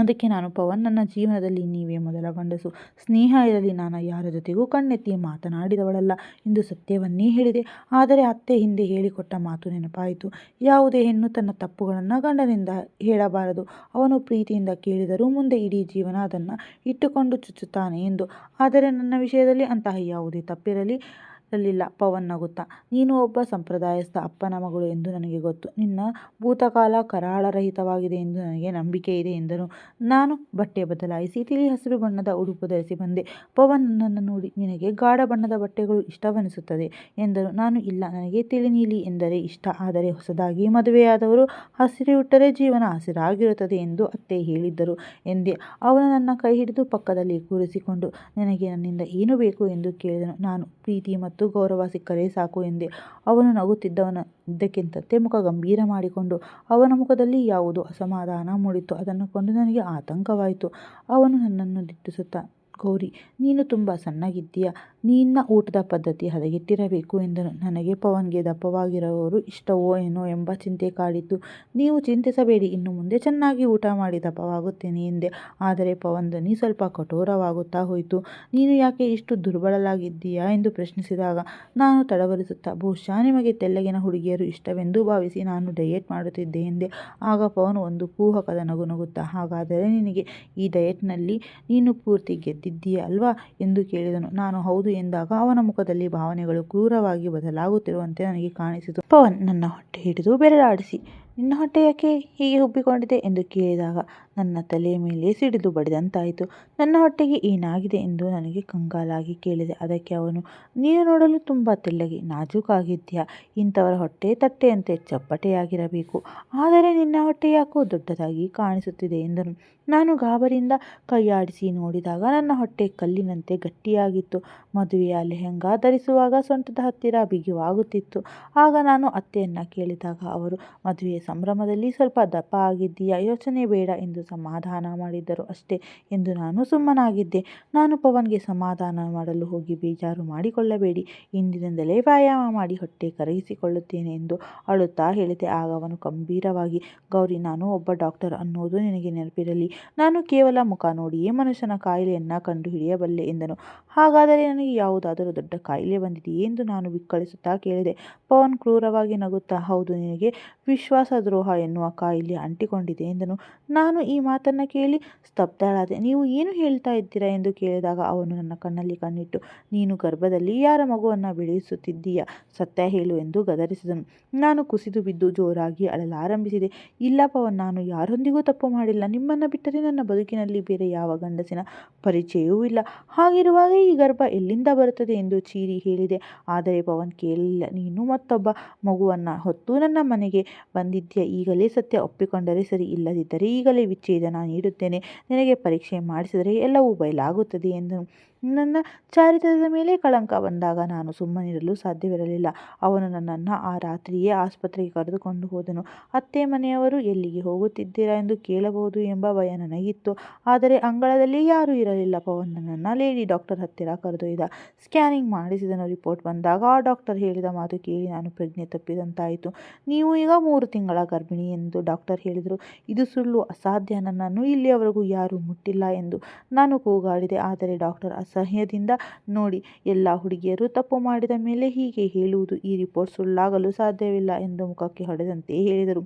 ಅದಕ್ಕೆ ನಾನು ಪವನ್, ನನ್ನ ಜೀವನದಲ್ಲಿ ನೀವೇ ಮೊದಲ ಗಂಡಸು. ಸ್ನೇಹ ಇರಲಿ, ನಾನು ಯಾರ ಜೊತೆಗೂ ಕಣ್ಣೆತ್ತಿ ಮಾತನಾಡಿದವಳಲ್ಲ ಎಂದು ಸತ್ಯವನ್ನೇ ಹೇಳಿದೆ. ಆದರೆ ಅತ್ತೆ ಹಿಂದೆ ಹೇಳಿಕೊಟ್ಟ ಮಾತು ನೆನಪಾಯಿತು. ಯಾವುದೇ ಹೆಣ್ಣು ತನ್ನ ತಪ್ಪುಗಳನ್ನು ಗಂಡನಿಂದ ಹೇಳಬಾರದು. ಅವನು ಪ್ರೀತಿಯಿಂದ ಕೇಳಿದರೂ ಮುಂದೆ ಇಡೀ ಜೀವನ ಅದನ್ನು ಇಟ್ಟುಕೊಂಡು ಚುಚ್ಚುತ್ತಾನೆ ಎಂದು. ಆದರೆ ನನ್ನ ವಿಷಯದಲ್ಲಿ ಅಂತಹ ಯಾವುದೇ ತಪ್ಪಿರಲಿ. ಇರಲಿಲ್ಲ ಪವನ್ ನಗುತ್ತಾ, ನೀನು ಒಬ್ಬ ಸಂಪ್ರದಾಯಸ್ಥ ಅಪ್ಪನ ಮಗಳು ಎಂದು ನನಗೆ ಗೊತ್ತು. ನಿನ್ನ ಭೂತಕಾಲ ಕರಾಳರಹಿತವಾಗಿದೆ ಎಂದು ನನಗೆ ನಂಬಿಕೆ ಇದೆ ಎಂದನು. ನಾನು ಬಟ್ಟೆ ಬದಲಾಯಿಸಿ, ತಿಳಿ ಹಸಿರು ಬಣ್ಣದ ಉಡುಪು ಧರಿಸಿ ಬಂದೆ. ಪವನ್ ನನ್ನನ್ನು ನೋಡಿ, ನಿನಗೆ ಗಾಢ ಬಣ್ಣದ ಬಟ್ಟೆಗಳು ಇಷ್ಟವೆನಿಸುತ್ತದೆ ಎಂದರು ನಾನು ಇಲ್ಲ, ನನಗೆ ತಿಳಿ ನೀಲಿ ಎಂದರೆ ಇಷ್ಟ. ಆದರೆ ಹೊಸದಾಗಿ ಮದುವೆಯಾದವರು ಹಸಿರಿಟ್ಟರೆ ಜೀವನ ಹಸಿರಾಗಿರುತ್ತದೆ ಎಂದು ಅತ್ತೆ ಹೇಳಿದ್ದರು. ಎಂದೆ ಅವನು ನನ್ನ ಕೈ ಹಿಡಿದು ಪಕ್ಕದಲ್ಲಿ ಕೂರಿಸಿಕೊಂಡು, ನನಗೆ ನನ್ನಿಂದ ಏನು ಬೇಕು? ಎಂದು ಕೇಳಿದನು. ನಾನು ಪ್ರೀತಿ ಮತ್ತು ಗೌರವ ಸಿಕ್ಕರೆ ಸಾಕು ಎಂದೆ ಅವನು ನಗುತ್ತಿದ್ದವನ ಇದ್ದಕ್ಕಿದ್ದಂತೆ ಮುಖ ಗಂಭೀರ ಮಾಡಿಕೊಂಡು ಅವನ ಮುಖದಲ್ಲಿ ಯಾವುದೋ ಅಸಮಾಧಾನ ಮೂಡಿತು. ಅದನ್ನು ಕೊಂಡು ನನಗೆ ಆತಂಕವಾಯಿತು. ಅವನು ನನ್ನನ್ನು ದಿಟ್ಟಿಸುತ್ತಾ, ಗೌರಿ, ನೀನು ತುಂಬ ಸಣ್ಣಗಿದ್ದೀಯ? ನಿನ್ನ ಊಟದ ಪದ್ಧತಿ ಹದಗೆಟ್ಟಿರಬೇಕು ಎಂದನು ನನಗೆ ಪವನ್ಗೆ ದಪ್ಪವಾಗಿರುವವರು ಇಷ್ಟವೋ ಏನೋ ಎಂಬ ಚಿಂತೆ ಕಾಡಿತು. ನೀವು ಚಿಂತಿಸಬೇಡಿ, ಇನ್ನು ಮುಂದೆ ಚೆನ್ನಾಗಿ ಊಟ ಮಾಡಿ ದಪ್ಪವಾಗುತ್ತೇನೆ ಎಂದೆ. ಆದರೆ ಪವನ್ ಧ್ವನಿ ಸ್ವಲ್ಪ ಕಠೋರವಾಗುತ್ತಾ ಹೋಯಿತು. ನೀನು ಯಾಕೆ ಇಷ್ಟು ದುರ್ಬಲಾಗಿದ್ದೀಯಾ ಎಂದು ಪ್ರಶ್ನಿಸಿದಾಗ, ನಾನು ತಡವರಿಸುತ್ತಾ, ಬಹುಶಃ ನಿಮಗೆ ತೆಳ್ಳಗಿನ ಹುಡುಗಿಯರು ಇಷ್ಟವೆಂದು ಭಾವಿಸಿ ನಾನು ಡಯೆಟ್ ಮಾಡುತ್ತಿದ್ದೆ ಎಂದೆ. ಆಗ ಪವನ್ ಒಂದು ಕೂಹಕದ ನಗು ನಗುತ್ತಾ, ಹಾಗಾದರೆ ನಿನಗೆ ಈ ಡಯೆಟ್ನಲ್ಲಿ ನೀನು ಪೂರ್ತಿ ಗೆದ್ದಿದ್ದೀಯ ಅಲ್ವಾ ಎಂದು ಕೇಳಿದನು. ನಾನು ಹೌದು ಎಂದಾಗ ಅವನ ಮುಖದಲ್ಲಿ ಭಾವನೆಗಳು ಕ್ರೂರವಾಗಿ ಬದಲಾಗುತ್ತಿರುವಂತೆ ನನಗೆ ಕಾಣಿಸಿತು. ಪವನ್, ನನ್ನ ಹೊಟ್ಟೆ ಹಿಡಿದು ಬೆರಳಾಡಿಸಿ. ನಿನ್ನ ಹೊಟ್ಟೆ ಯಾಕೆ ಹೀಗೆ ಉಬ್ಬಿಕೊಂಡಿದೆ? ಎಂದು ಕೇಳಿದಾಗ ನನ್ನ ತಲೆಯ ಮೇಲೆ ಸಿಡಿದು ಬಡಿದಂತಾಯಿತು. ನನ್ನ ಹೊಟ್ಟೆಗೆ ಏನಾಗಿದೆ ಎಂದು ನನಗೆ ಕಂಗಾಲಾಗಿ ಕೇಳಿದೆ. ಅದಕ್ಕೆ ಅವನು, ನೀನು ನೋಡಲು ತುಂಬ ತೆಳ್ಳಗೆ, ನಾಜೂಕಾಗಿದ್ದೀಯಾ. ಇಂಥವರ ಹೊಟ್ಟೆ ತಟ್ಟೆಯಂತೆ ಚಪ್ಪಟೆಯಾಗಿರಬೇಕು. ಆದರೆ ನಿನ್ನ ಹೊಟ್ಟೆ ಯಾಕೋ ದೊಡ್ಡದಾಗಿ ಕಾಣಿಸುತ್ತಿದೆ ಎಂದನು. ನಾನು ಗಾಬರಿಯಿಂದ ಕೈಯಾಡಿಸಿ ನೋಡಿದಾಗ ನನ್ನ ಹೊಟ್ಟೆ ಕಲ್ಲಿನಂತೆ ಗಟ್ಟಿಯಾಗಿತ್ತು. ಮದುವೆಯ ಲೆಹೆಂಗಾ ಧರಿಸುವಾಗ ಸೊಂಟದ ಹತ್ತಿರ ಬಿಗಿವಾಗುತ್ತಿತ್ತು. ಆಗ ನಾನು ಅತ್ತೆಯನ್ನು ಕೇಳಿದಾಗ ಅವರು, ಮದುವೆಯ ಸಂಭ್ರಮದಲ್ಲಿ ಸ್ವಲ್ಪ ದಪ್ಪ ಆಗಿದ್ದೀಯಾ, ಯೋಚನೆ ಬೇಡ ಎಂದು ಸಮಾಧಾನ ಮಾಡಿದ್ದರು ಅಷ್ಟೇ ಎಂದು ನಾನು ಸುಮ್ಮನಾಗಿದ್ದೆ. ನಾನು ಪವನ್ಗೆ ಸಮಾಧಾನ ಮಾಡಲು ಹೋಗಿ ಬೇಜಾರು ಮಾಡಿಕೊಳ್ಳಬೇಡಿ. ಇಂದಿನಿಂದಲೇ ವ್ಯಾಯಾಮ ಮಾಡಿ ಹೊಟ್ಟೆ ಕರಗಿಸಿಕೊಳ್ಳುತ್ತೇನೆ ಎಂದು ಅಳುತ್ತಾ ಹೇಳಿದೆ. ಆಗ ಅವನು ಗಂಭೀರವಾಗಿ, ಗೌರಿ ನಾನು ಒಬ್ಬ ಡಾಕ್ಟರ್ ಅನ್ನೋದು ನಿನಗೆ ನೆನಪಿರಲಿ. ನಾನು ಕೇವಲ ಮುಖ ನೋಡಿಯೇ ಮನುಷ್ಯನ ಕಾಯಿಲೆಯನ್ನು ಕಂಡುಹಿಡಿಯಬಲ್ಲೆ ಎಂದನು. ಹಾಗಾದರೆ ನನಗೆ ಯಾವುದಾದರೂ ದೊಡ್ಡ ಕಾಯಿಲೆ ಬಂದಿದೆಯೇ ಎಂದು ನಾನು ವಿಕ್ಕಳಿಸುತ್ತಾ ಕೇಳಿದೆ. ಪವನ್ ಕ್ರೂರವಾಗಿ ನಗುತ್ತಾ, ಹೌದು ನಿನಗೆ ವಿಶ್ವಾಸದ್ರೋಹ ಎನ್ನುವ ಕಾಯಿಲೆ ಅಂಟಿಕೊಂಡಿದೆ ಎಂದನು. ನಾನು ಮಾತನ್ನು ಕೇಳಿ ಸ್ತಬ್ಧಳಾದೆ. ನೀವು ಏನು ಹೇಳ್ತಾ ಇದ್ದೀರಾ ಎಂದು ಕೇಳಿದಾಗ ಅವನು ನನ್ನ ಕಣ್ಣಲ್ಲಿ ಕಣ್ಣಿಟ್ಟು, ನೀನು ಗರ್ಭದಲ್ಲಿ ಯಾರ ಮಗುವನ್ನು ಬೆಳೆಸುತ್ತಿದ್ದೀಯ? ಸತ್ಯ ಹೇಳು ಎಂದು ಗದರಿಸಿದನು. ನಾನು ಕುಸಿದು ಬಿದ್ದು ಜೋರಾಗಿ ಅಳಲಾರಂಭಿಸಿದೆ ಇಲ್ಲ ಪವನ್, ನಾನು ಯಾರೊಂದಿಗೂ ತಪ್ಪು ಮಾಡಿಲ್ಲ. ನಿಮ್ಮನ್ನು ಬಿಟ್ಟರೆ ನನ್ನ ಬದುಕಿನಲ್ಲಿ ಬೇರೆ ಯಾವ ಗಂಡಸಿನ ಪರಿಚಯವೂ ಇಲ್ಲ. ಹಾಗಿರುವಾಗ ಈ ಗರ್ಭ ಎಲ್ಲಿಂದ ಬರುತ್ತದೆ ಎಂದು ಚೀರಿ ಹೇಳಿದೆ. ಆದರೆ ಪವನ್ ಕೇಳಲಿಲ್ಲ ನೀನು ಮತ್ತೊಬ್ಬ ಮಗುವನ್ನು ಹೊತ್ತು ನನ್ನ ಮನೆಗೆ ಬಂದಿದ್ದೀಯ? ಈಗಲೇ ಸತ್ಯ ಒಪ್ಪಿಕೊಂಡರೆ ಸರಿ, ಇಲ್ಲದಿದ್ದರೆ ಈಗಲೇ ವಿಚ್ಛೇದನ ನೀಡುತ್ತೇನೆ. ನಿನಗೆ ಪರೀಕ್ಷೆ ಮಾಡಿಸಿದರೆ ಎಲ್ಲವೂ ಬಯಲಾಗುತ್ತದೆ ಎಂದನು ನನ್ನ ಚಾರಿತ್ರ್ಯದ ಮೇಲೆ ಕಳಂಕ ಬಂದಾಗ ನಾನು ಸುಮ್ಮನಿರಲು ಸಾಧ್ಯವಿರಲಿಲ್ಲ. ಅವನು ನನ್ನನ್ನು ಆ ರಾತ್ರಿಯೇ ಆಸ್ಪತ್ರೆಗೆ ಕರೆದುಕೊಂಡು ಹೋದನು. ಅತ್ತೆ ಮನೆಯವರು ಎಲ್ಲಿಗೆ ಹೋಗುತ್ತಿದ್ದೀರಾ ಎಂದು ಕೇಳಬಹುದು ಎಂಬ ಭಯ ನನಗಿತ್ತು. ಆದರೆ ಅಂಗಳದಲ್ಲಿ ಯಾರೂ ಇರಲಿಲ್ಲ. ಪವನ್ ನನ್ನನ್ನು ಲೇಡಿ ಡಾಕ್ಟರ್ ಹತ್ತಿರ ಕರೆದೊಯ್ದ. ಸ್ಕ್ಯಾನಿಂಗ್ ಮಾಡಿಸಿದನು. ರಿಪೋರ್ಟ್ ಬಂದಾಗ ಆ ಡಾಕ್ಟರ್ ಹೇಳಿದ ಮಾತು ಕೇಳಿ ನಾನು ಪ್ರಜ್ಞೆ ತಪ್ಪಿದಂತಾಯಿತು. ನೀವು ಈಗ ಮೂರು ತಿಂಗಳ ಗರ್ಭಿಣಿ ಎಂದು ಡಾಕ್ಟರ್ ಹೇಳಿದರು. ಇದು ಸುಳ್ಳು, ಅಸಾಧ್ಯ ನನ್ನನ್ನು ಇಲ್ಲಿಯವರೆಗೂ ಯಾರೂ ಮುಟ್ಟಿಲ್ಲ ಎಂದು ನಾನು ಕೂಗಾಡಿದೆ. ಆದರೆ ಡಾಕ್ಟರ್ ಅಸಹ್ಯದಿಂದ ನೋಡಿ, ಎಲ್ಲ ಹುಡುಗಿಯರು ತಪ್ಪು ಮಾಡಿದ ಮೇಲೆ ಹೀಗೆ ಹೇಳುವುದು ಈ ರಿಪೋರ್ಟ್ ಸುಳ್ಳಾಗಲು ಸಾಧ್ಯವಿಲ್ಲ ಎಂದು ಮುಖಕ್ಕೆ ಹೊಡೆದಂತೆ ಹೇಳಿದರು.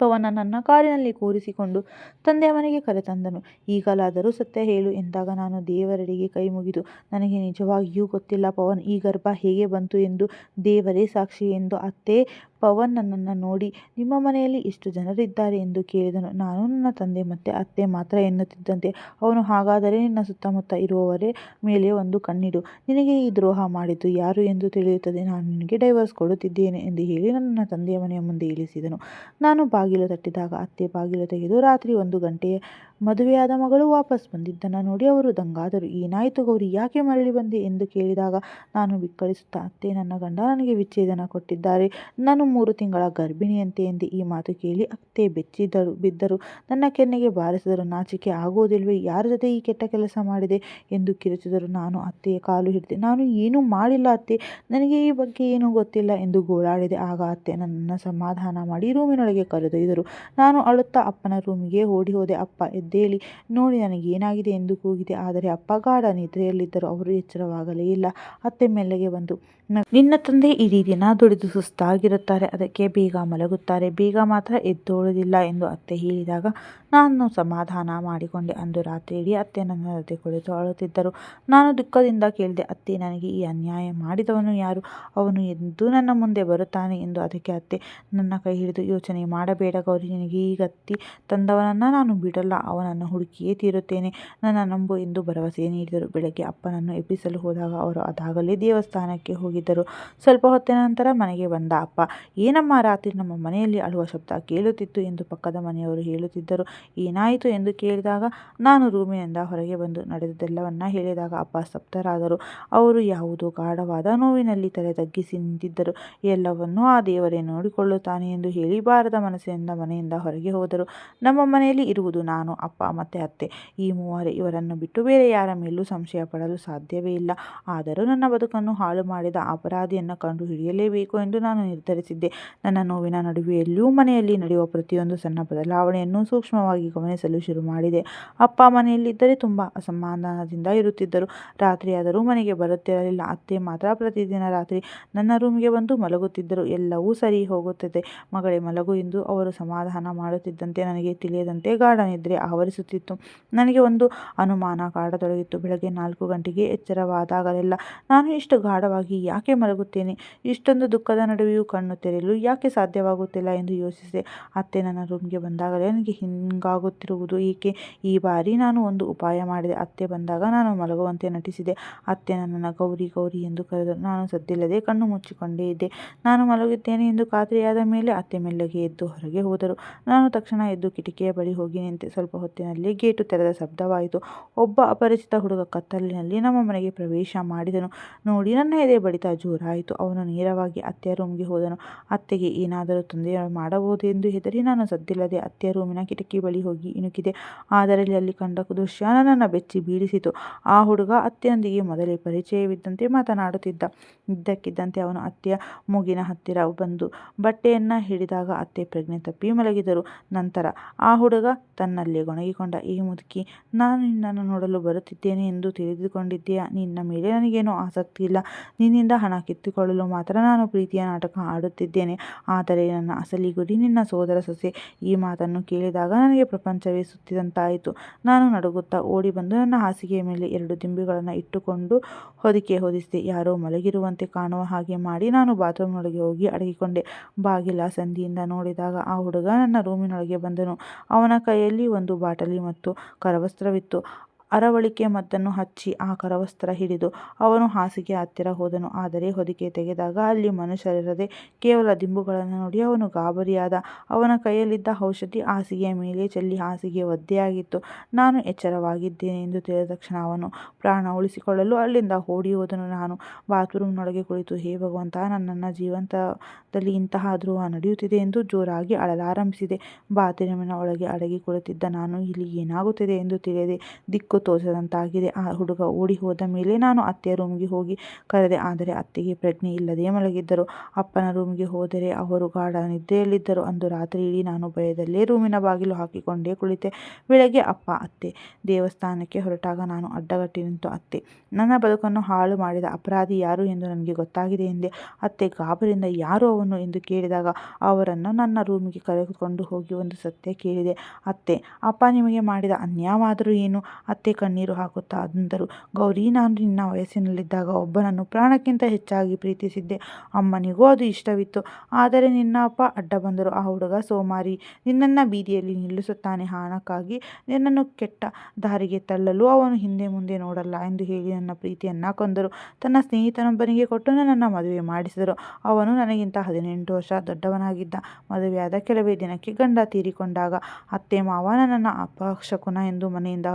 ಪವನ ನನ್ನ ಕಾರಿನಲ್ಲಿ ಕೂರಿಸಿಕೊಂಡು ತಂದೆಯ ಮನೆಗೆ ಕರೆತಂದನು. ಈಗಲಾದರೂ ಸತ್ಯ ಹೇಳು ಎಂದಾಗ ನಾನು ದೇವರಡಿಗೆ ಕೈ ಮುಗಿದು, ನನಗೆ ನಿಜವಾಗಿಯೂ ಗೊತ್ತಿಲ್ಲ ಪವನ್, ಈ ಗರ್ಭ ಹೇಗೆ ಬಂತು ಎಂದು ದೇವರೇ ಸಾಕ್ಷಿ ಎಂದು ಅತ್ತೆ ಪವನ್ ನನ್ನನ್ನು ನೋಡಿ, ನಿಮ್ಮ ಮನೆಯಲ್ಲಿ ಇಷ್ಟು ಜನರಿದ್ದಾರೆ ಎಂದು ಕೇಳಿದನು. ನಾನು ನನ್ನ ತಂದೆ ಮತ್ತೆ ಅತ್ತೆ ಮಾತ್ರ ಎನ್ನುತ್ತಿದ್ದಂತೆ, ಅವನು ಹಾಗಾದರೆ ನಿನ್ನ ಸುತ್ತಮುತ್ತ ಇರುವವರೇ ಮೇಲೆ ಒಂದು ಕಣ್ಣಿಡು. ನಿನಗೆ ಈ ದ್ರೋಹ ಮಾಡಿದ್ದು ಯಾರು ಎಂದು ತಿಳಿಯುತ್ತದೆ. ನಾನು ನಿನಗೆ ಡೈವರ್ಸ್ ಕೊಡುತ್ತಿದ್ದೇನೆ ಎಂದು ಹೇಳಿ ನನ್ನ ತಂದೆಯ ಮನೆಯ ಮುಂದೆ ಇಳಿಸಿದನು. ನಾನು ಬಾಗಿಲು ತಟ್ಟಿದಾಗ ಅತ್ತೆ ಬಾಗಿಲು ತೆಗೆದು ರಾತ್ರಿ ಒಂದು ಗಂಟೆಯ ಮದುವೆಯಾದ ಮಗಳು ವಾಪಸ್ ಬಂದಿದ್ದನ್ನು ನೋಡಿ ಅವರು ದಂಗಾದರು, ಏನಾಯಿತು ಗೌರಿ, ಯಾಕೆ ಮರಳಿ ಬಂದೆ? ಎಂದು ಕೇಳಿದಾಗ ನಾನು ಬಿಕ್ಕಳಿಸುತ್ತಾ, ಅತ್ತೆ, ನನ್ನ ಗಂಡ ನನಗೆ ವಿಚ್ಛೇದನ ಕೊಟ್ಟಿದ್ದಾರೆ. ನಾನು ಮೂರು ತಿಂಗಳ ಗರ್ಭಿಣಿಯಂತೆ ಎಂದೆ ಈ ಮಾತು ಕೇಳಿ ಅತ್ತೆ ಬೆಚ್ಚಿದ್ದರು ಬಿದ್ದರು. ನನ್ನ ಕೆನ್ನೆಗೆ ಬಾರಿಸಿದರು ನಾಚಿಕೆ ಆಗುವುದಿಲ್ವೇ? ಯಾರ ಜೊತೆ ಈ ಕೆಟ್ಟ ಕೆಲಸ ಮಾಡಿದೆ? ಎಂದು ಕಿರುಚಿದರು. ನಾನು ಅತ್ತೆಯ ಕಾಲು ಹಿಡಿದೆ, ನಾನು ಏನೂ ಮಾಡಿಲ್ಲ ಅತ್ತೆ. ನನಗೆ ಈ ಬಗ್ಗೆ ಏನೂ ಗೊತ್ತಿಲ್ಲ ಎಂದು ಗೋಳಾಡಿದೆ. ಆಗ ಅತ್ತೆ ನನ್ನನ್ನು ಸಮಾಧಾನ ಮಾಡಿ ರೂಮಿನೊಳಗೆ ಕರೆದೊಯ್ದರು ನಾನು ಅಳುತ್ತಾ ಅಪ್ಪನ ರೂಮಿಗೆ ಓಡಿ ಹೋದೆ. ಅಪ್ಪ, ಎದ್ದೇಳಿ. ನೋಡಿ, ನನಗೆ ಏನಾಗಿದೆ ಎಂದು ಕೂಗಿದೆ. ಆದರೆ ಅಪ್ಪ ಗಾಢ ನಿದ್ರೆಯಲ್ಲಿದ್ದರು ಅವರು ಎಚ್ಚರವಾಗಲೇ ಇಲ್ಲ. ಅತ್ತೆ ಮೆಲ್ಲಗೆ ಬಂದು ನಿನ್ನ ತಂದೆ ಇಡೀ ದಿನ ದುಡಿದು ಸುಸ್ತಾಗಿರುತ್ತಾರೆ. ಅದಕ್ಕೆ ಬೇಗ ಮಲಗುತ್ತಾರೆ. ಬೇಗ ಮಾತ್ರ ಎದ್ದೋಳುವುದಿಲ್ಲ ಎಂದು ಅತ್ತೆ ಹೇಳಿದಾಗ, ನಾನು ಸಮಾಧಾನ ಮಾಡಿಕೊಂಡೆ. ಅಂದು ರಾತ್ರಿ ಇಡೀ ಅತ್ತೆ ನನ್ನ ಜೊತೆ ಕುಳಿತು ಅಳುತ್ತಿದ್ದರು. ನಾನು ದುಃಖದಿಂದ ಕೇಳಿದೆ, ಅತ್ತೆ, ನನಗೆ ಈ ಅನ್ಯಾಯ ಮಾಡಿದವನು ಯಾರು? ಅವನು ಎಂದೂ ನನ್ನ ಮುಂದೆ ಬರುತ್ತಾನೆ ಎಂದು ಅದಕ್ಕೆ ಅತ್ತೆ ನನ್ನ ಕೈ ಹಿಡಿದು, ಯೋಚನೆ ಮಾಡಬೇಡ ಗೌರಿ, ನಿನಗೆ ಈ ಗತಿ ತಂದವನನ್ನು ನಾನು ಬಿಡಲ್ಲ. ಅವನನ್ನು ಹುಡುಕಿಯೇ ತೀರುತ್ತೇನೆ. ನನ್ನ ನಂಬು ಎಂದು ಭರವಸೆ ನೀಡಿದರು. ಬೆಳಗ್ಗೆ ಅಪ್ಪನನ್ನು ಎಬ್ಬಿಸಲು ಹೋದಾಗ ಅವರು ಅದಾಗಲೇ ದೇವಸ್ಥಾನಕ್ಕೆ ಹೋಗಿದ್ದರು ಸ್ವಲ್ಪ ಹೊತ್ತಿನ ನಂತರ ಮನೆಗೆ ಬಂದ ಅಪ್ಪ, ಏನಮ್ಮ ರಾತ್ರಿ ನಮ್ಮ ಮನೆಯಲ್ಲಿ ಅಳುವ ಶಬ್ದ ಕೇಳುತ್ತಿತ್ತು ಎಂದು ಪಕ್ಕದ ಮನೆಯವರು ಹೇಳುತ್ತಿದ್ದರು. ಏನಾಯಿತು ಎಂದು ಕೇಳಿದಾಗ ನಾನು ರೂಮಿನಿಂದ ಹೊರಗೆ ಬಂದು ನಡೆದದ್ದೆಲ್ಲವನ್ನ ಹೇಳಿದಾಗ ಅಪ್ಪ ಸಪ್ತರಾದರು ಅವರು ಯಾವುದೋ ಗಾಢವಾದ ನೋವಿನಲ್ಲಿ ತಲೆ ತಗ್ಗಿಸಿ ನಿಂತಿದ್ದರು. ಎಲ್ಲವನ್ನೂ ಆ ದೇವರೇ ನೋಡಿಕೊಳ್ಳುತ್ತಾನೆ ಎಂದು ಹೇಳಿ ಬಾರದ ಮನಸ್ಸಿನಿಂದ ಮನೆಯಿಂದ ಹೊರಗೆ ಹೋದರು. ನಮ್ಮ ಮನೆಯಲ್ಲಿ ಇರುವುದು ನಾನು, ಅಪ್ಪ ಮತ್ತೆ ಅತ್ತೆ. ಈ ಮೂವರೇ ಇವರನ್ನು ಬಿಟ್ಟು ಬೇರೆ ಯಾರ ಮೇಲೂ ಸಂಶಯ ಪಡಲು ಸಾಧ್ಯವೇ ಇಲ್ಲ. ಆದರೂ ನನ್ನ ಬದುಕನ್ನು ಹಾಳು ಮಾಡಿದ ಅಪರಾಧಿಯನ್ನು ಕಂಡು ಹಿಡಿಯಲೇಬೇಕು ಎಂದು ನಾನು ನಿರ್ಧರಿಸಿದ್ದೆ. ನನ್ನ ನೋವಿನ ನಡುವೆಯಲ್ಲೂ ಮನೆಯಲ್ಲಿ ನಡೆಯುವ ಪ್ರತಿಯೊಂದು ಸಣ್ಣ ಬದಲಾವಣೆಯನ್ನು ಸೂಕ್ಷ್ಮವಾಗಿ ಗಮನಿಸಲು ಶುರು ಮಾಡಿದೆ. ಅಪ್ಪ ಮನೆಯಲ್ಲಿದ್ದರೆ ತುಂಬ ಅಸಮಾಧಾನದಿಂದ ಇರುತ್ತಿದ್ದರು. ರಾತ್ರಿಯಾದರೂ ಮನೆಗೆ ಬರುತ್ತಿರಲಿಲ್ಲ. ಅತ್ತೆ ಮಾತ್ರ ಪ್ರತಿದಿನ ರಾತ್ರಿ ನನ್ನ ರೂಮ್ಗೆ ಬಂದು ಮಲಗುತ್ತಿದ್ದರು. ಎಲ್ಲವೂ ಸರಿ ಹೋಗುತ್ತದೆ. ಮಗಳೇ ಮಲಗು ಎಂದು ಅವರು ಸಮಾಧಾನ ಮಾಡುತ್ತಿದ್ದಂತೆ ನನಗೆ ತಿಳಿಯದಂತೆ ಗಾಢ ನಿದ್ರೆ ಆವರಿಸುತ್ತಿತ್ತು. ನನಗೆ ಒಂದು ಅನುಮಾನ ಕಾಡತೊಡಗಿತ್ತು. ಬೆಳಗ್ಗೆ ನಾಲ್ಕು ಗಂಟೆಗೆ ಎಚ್ಚರವಾದಾಗಲೆಲ್ಲ ನಾನು ಇಷ್ಟು ಗಾಢವಾಗಿ ಯಾಕೆ ಮಲಗುತ್ತೇನೆ? ಇಷ್ಟೊಂದು ದುಃಖದ ನಡುವೆಯೂ ಕಣ್ಣು ತೆರೆಯಲು ಯಾಕೆ ಸಾಧ್ಯವಾಗುತ್ತಿಲ್ಲ ಎಂದು ಯೋಚಿಸಿದೆ. ಅತ್ತೆ ನನ್ನ ರೂಮ್ಗೆ ಬಂದಾಗಲೇ ನನಗೆ ಹಿಂಗಾಗುತ್ತಿರುವುದು ಏಕೆ? ಈ ಬಾರಿ ನಾನು ಒಂದು ಉಪಾಯ ಮಾಡಿದೆ. ಅತ್ತೆ ಬಂದಾಗ ನಾನು ಮಲಗುವಂತೆ ನಟಿಸಿದೆ. ಅತ್ತೆ ನನ್ನನ್ನು ಗೌರಿ ಗೌರಿ ಎಂದು ಕರೆದು, ನಾನು ಸದ್ದಿಲ್ಲದೆ ಕಣ್ಣು ಮುಚ್ಚಿಕೊಂಡೇ ಇದ್ದೆ. ನಾನು ಮಲಗುತ್ತೇನೆ ಎಂದು ಖಾತ್ರಿಯಾದ ಮೇಲೆ ಅತ್ತೆ ಮೆಲ್ಲಗೆ ಎದ್ದು ಹೊರಗೆ ಹೋದರು. ನಾನು ತಕ್ಷಣ ಎದ್ದು ಕಿಟಕಿಯ ಬಳಿ ಹೋಗಿ ನಿಂತೆ ಸ್ವಲ್ಪ ಹೊತ್ತಿನಲ್ಲಿ ಗೇಟು ತೆರೆದ ಶಬ್ದವಾಯಿತು. ಒಬ್ಬ ಅಪರಿಚಿತ ಹುಡುಗ ಕತ್ತಲಿನಲ್ಲಿ ನಮ್ಮ ಮನೆಗೆ ಪ್ರವೇಶ ಮಾಡಿದನು. ನೋಡಿ ನನ್ನ ಎದೆ ಬಡಿತ ಜೋರಾಯಿತು. ಅವನು ನೇರವಾಗಿ ಅತ್ತೆಯ ರೂಮ್ಗೆ ಹೋದನು. ಅತ್ತೆಗೆ ಏನಾದರೂ ತೊಂದರೆ ಮಾಡಬಹುದು ಎಂದು ಹೆದರಿ ನಾನು ಸದ್ದಿಲ್ಲದೆ ಅತ್ತೆಯ ರೂಮಿನ ಕಿಟಕಿ ಬಳಿ ಹೋಗಿ ಇಣುಕಿದೆ. ಆದರಲ್ಲಿ ಅಲ್ಲಿ ಕಂಡ ದೃಶ್ಯ ನನ್ನ ಬೆಚ್ಚಿ ಬೀಳಿಸಿತು. ಆ ಹುಡುಗ ಅತ್ತೆಯೊಂದಿಗೆ ಮೊದಲೇ ಪರಿಚಯವಿದ್ದಂತೆ ಮಾತನಾಡುತ್ತಿದ್ದ. ಇದ್ದಕ್ಕಿದ್ದಂತೆ ಅವನು ಅತ್ತೆಯ ಮೂಗಿನ ಹತ್ತಿರ ಬಂದು ಬಟ್ಟೆಯನ್ನು ಹಿಡಿದಾಗ ಅತ್ತೆ ಪ್ರಜ್ಞೆ ತಪ್ಪಿ ಮಲಗಿದರು. ನಂತರ ಆ ಹುಡುಗ ತನ್ನಲ್ಲೇ ಗೊಣಗಿಕೊಂಡ ಈ ಮುದುಕಿ, ನಾನು ನಿನ್ನನ್ನು ನೋಡಲು ಬರುತ್ತಿದ್ದೇನೆ ಎಂದು ತಿಳಿದುಕೊಂಡಿದ್ದೀಯಾ? ನಿನ್ನ ಮೇಲೆ ನನಗೇನೂ ಆಸಕ್ತಿ ಇಲ್ಲ. ನಿನ್ನಿಂದ ಹಣ ಕಿತ್ತುಕೊಳ್ಳಲು ಮಾತ್ರ ನಾನು ಪ್ರೀತಿಯ ನಾಟಕ ಆಡುತ್ತಿದ್ದೇನೆ ಆದರೆ ನನ್ನ ಅಸಲಿ ಗುರಿ ನಿನ್ನ ಸೋದರ ಸೊಸೆ. ಈ ಮಾತನ್ನು ಕೇಳಿದಾಗ ನನಗೆ ಪ್ರಪಂಚವೇ ಸುತ್ತಿದಂತಾಯಿತು. ನಾನು ನಡುಗುತ್ತಾ ಓಡಿ ಬಂದು ನನ್ನ ಹಾಸಿಗೆಯ ಮೇಲೆ ಎರಡು ದಿಂಬಿಗಳನ್ನು ಇಟ್ಟುಕೊಂಡು ಹೊದಿಕೆ ಹೊದಿಸಿದೆ. ಯಾರೋ ಮಲಗಿರುವಂತೆ ಕಾಣುವ ಹಾಗೆ ಮಾಡಿ ನಾನು ಬಾತ್ರೂಮ್ನೊಳಗೆ ಹೋಗಿ ಅಡಗಿಕೊಂಡೆ. ಬಾಗಿಲ ಸಂದಿಯಿಂದ ನೋಡಿದಾಗ ಆ ಹುಡುಗ ನನ್ನ ರೂಮಿನೊಳಗೆ ಬಂದನು. ಅವನ ಕೈಯಲ್ಲಿ ಒಂದು ಬಾಟಲಿ ಮತ್ತು ಕರವಸ್ತ್ರವಿತ್ತು. ಅರವಳಿಕೆ ಮದ್ದನ್ನು ಹಚ್ಚಿ ಆ ಕರವಸ್ತ್ರ ಹಿಡಿದು ಅವನು ಹಾಸಿಗೆ ಹತ್ತಿರ ಹೋದನು. ಆದರೆ ಹೊದಿಕೆ ತೆಗೆದಾಗ ಅಲ್ಲಿ ಮನುಷ್ಯರಿರದೆ ಕೇವಲ ದಿಂಬುಗಳನ್ನು ನೋಡಿ ಅವನು ಗಾಬರಿಯಾದ. ಅವನ ಕೈಯಲ್ಲಿದ್ದ ಔಷಧಿ ಹಾಸಿಗೆಯ ಮೇಲೆ ಚೆಲ್ಲಿ ಹಾಸಿಗೆ ಒದ್ದೆಯಾಗಿತ್ತು. ನಾನು ಎಚ್ಚರವಾಗಿದ್ದೇನೆ ಎಂದು ತಿಳಿದ ತಕ್ಷಣ ಅವನು, ಪ್ರಾಣ ಉಳಿಸಿಕೊಳ್ಳಲು ಅಲ್ಲಿಂದ ಓಡಿ ಹೋದನು. ನಾನು ಬಾತ್ರೂಮ್ನೊಳಗೆ ಕುಳಿತು, ಹೇ ಭಗವಂತ ನನ್ನ ಜೀವಂತದಲ್ಲಿ ಇಂತಹ ಧ್ರುವ ನಡೆಯುತ್ತಿದೆ ಎಂದು ಜೋರಾಗಿ ಅಳಲಾರಂಭಿಸಿದೆ. ಬಾತ್ರೂಮಿನ ಒಳಗೆ ಅಡಗಿ ಕುಳಿತಿದ್ದ ನಾನು, ಇಲ್ಲಿ ಏನಾಗುತ್ತಿದೆ ಎಂದು ತಿಳಿಯದೆ ದಿಕ್ಕು ತೋಚದಂತಾಗಿದೆ ಆ ಹುಡುಗ ಓಡಿ ಹೋದ ಮೇಲೆ ನಾನು ಅತ್ತೆಯ ರೂಮ್ಗೆ ಹೋಗಿ ಕರೆದೆ, ಆದರೆ ಅತ್ತೆಗೆ ಪ್ರಜ್ಞೆ ಇಲ್ಲದೆ ಮಲಗಿದ್ದರು. ಅಪ್ಪನ ರೂಮ್ಗೆ ಹೋದರೆ ಅವರು ಗಾಢ ನಿದ್ದೆಯಲ್ಲಿದ್ದರು ಅಂದು ರಾತ್ರಿ ಇಡೀ ನಾನು ಭಯದಲ್ಲೇ ರೂಮಿನ ಬಾಗಿಲು ಹಾಕಿಕೊಂಡೇ ಕುಳಿತೆ. ಬೆಳಗ್ಗೆ, ಅಪ್ಪ, ಅತ್ತೆ, ದೇವಸ್ಥಾನಕ್ಕೆ ಹೊರಟಾಗ ನಾನು ಅಡ್ಡಗಟ್ಟಿ ನಿಂತು ಅತ್ತೆ. ನನ್ನ ಬದುಕನ್ನು ಹಾಳು ಮಾಡಿದ ಅಪರಾಧಿ ಯಾರು ಎಂದು ನನಗೆ ಗೊತ್ತಾಗಿದೆ ಎಂದೆ. ಅತ್ತೆ ಗಾಬರಿಂದ ಯಾರು ಅವನು? ಎಂದು ಕೇಳಿದಾಗ ಅವರನ್ನು ನನ್ನ ರೂಮಿಗೆ ಕರೆದುಕೊಂಡು ಹೋಗಿ ಒಂದು ಸತ್ಯ ಕೇಳಿದೆ. ಅತ್ತೆ, ಅಪ್ಪ ನಿಮಗೆ ಮಾಡಿದ ಅನ್ಯಾಯವಾದರೂ ಏನು? ಅತ್ತೆ ಅತ್ತೆ ಕಣ್ಣೀರು ಹಾಕುತ್ತಾ ಅಂದರು. ಗೌರಿ, ನಾನು ನಿನ್ನ ವಯಸ್ಸಿನಲ್ಲಿದ್ದಾಗ ಒಬ್ಬನನ್ನು ಪ್ರಾಣಕ್ಕಿಂತ ಹೆಚ್ಚಾಗಿ ಪ್ರೀತಿಸಿದ್ದೆ. ಅಮ್ಮನಿಗೂ ಅದು ಇಷ್ಟವಿತ್ತು. ಆದರೆ ನಿನ್ನ ಅಪ್ಪ ಅಡ್ಡ ಬಂದರು. ಆ ಹುಡುಗ, ಸೋಮಾರಿ, ನಿನ್ನನ್ನು ಬೀದಿಯಲ್ಲಿ ನಿಲ್ಲಿಸುತ್ತಾನೆ. ಹಣಕ್ಕಾಗಿ ನಿನ್ನನ್ನು ಕೆಟ್ಟ ದಾರಿಗೆ ತಳ್ಳಲು ಅವನು ಹಿಂದೆ ಮುಂದೆ ನೋಡಲ್ಲ ಎಂದು ಹೇಳಿ ನನ್ನ ಪ್ರೀತಿಯನ್ನು ಕೊಂದರು. ತನ್ನ ಸ್ನೇಹಿತನೊಬ್ಬನಿಗೆ ಕೊಟ್ಟು ನನ್ನನ್ನು ಮದುವೆ ಮಾಡಿಸಿದರು. ಅವನು ನನಗಿಂತ ಹದಿನೆಂಟು ವರ್ಷ ದೊಡ್ಡವನಾಗಿದ್ದ. ಮದುವೆಯಾದ ಕೆಲವೇ ದಿನಕ್ಕೆ ಗಂಡ ತೀರಿಕೊಂಡಾಗ, ಅತ್ತೆ ಮಾವ ನನ್ನನ್ನು ಅಪಕ್ಷಕುನ ಎಂದು ಮನೆಯಿಂದ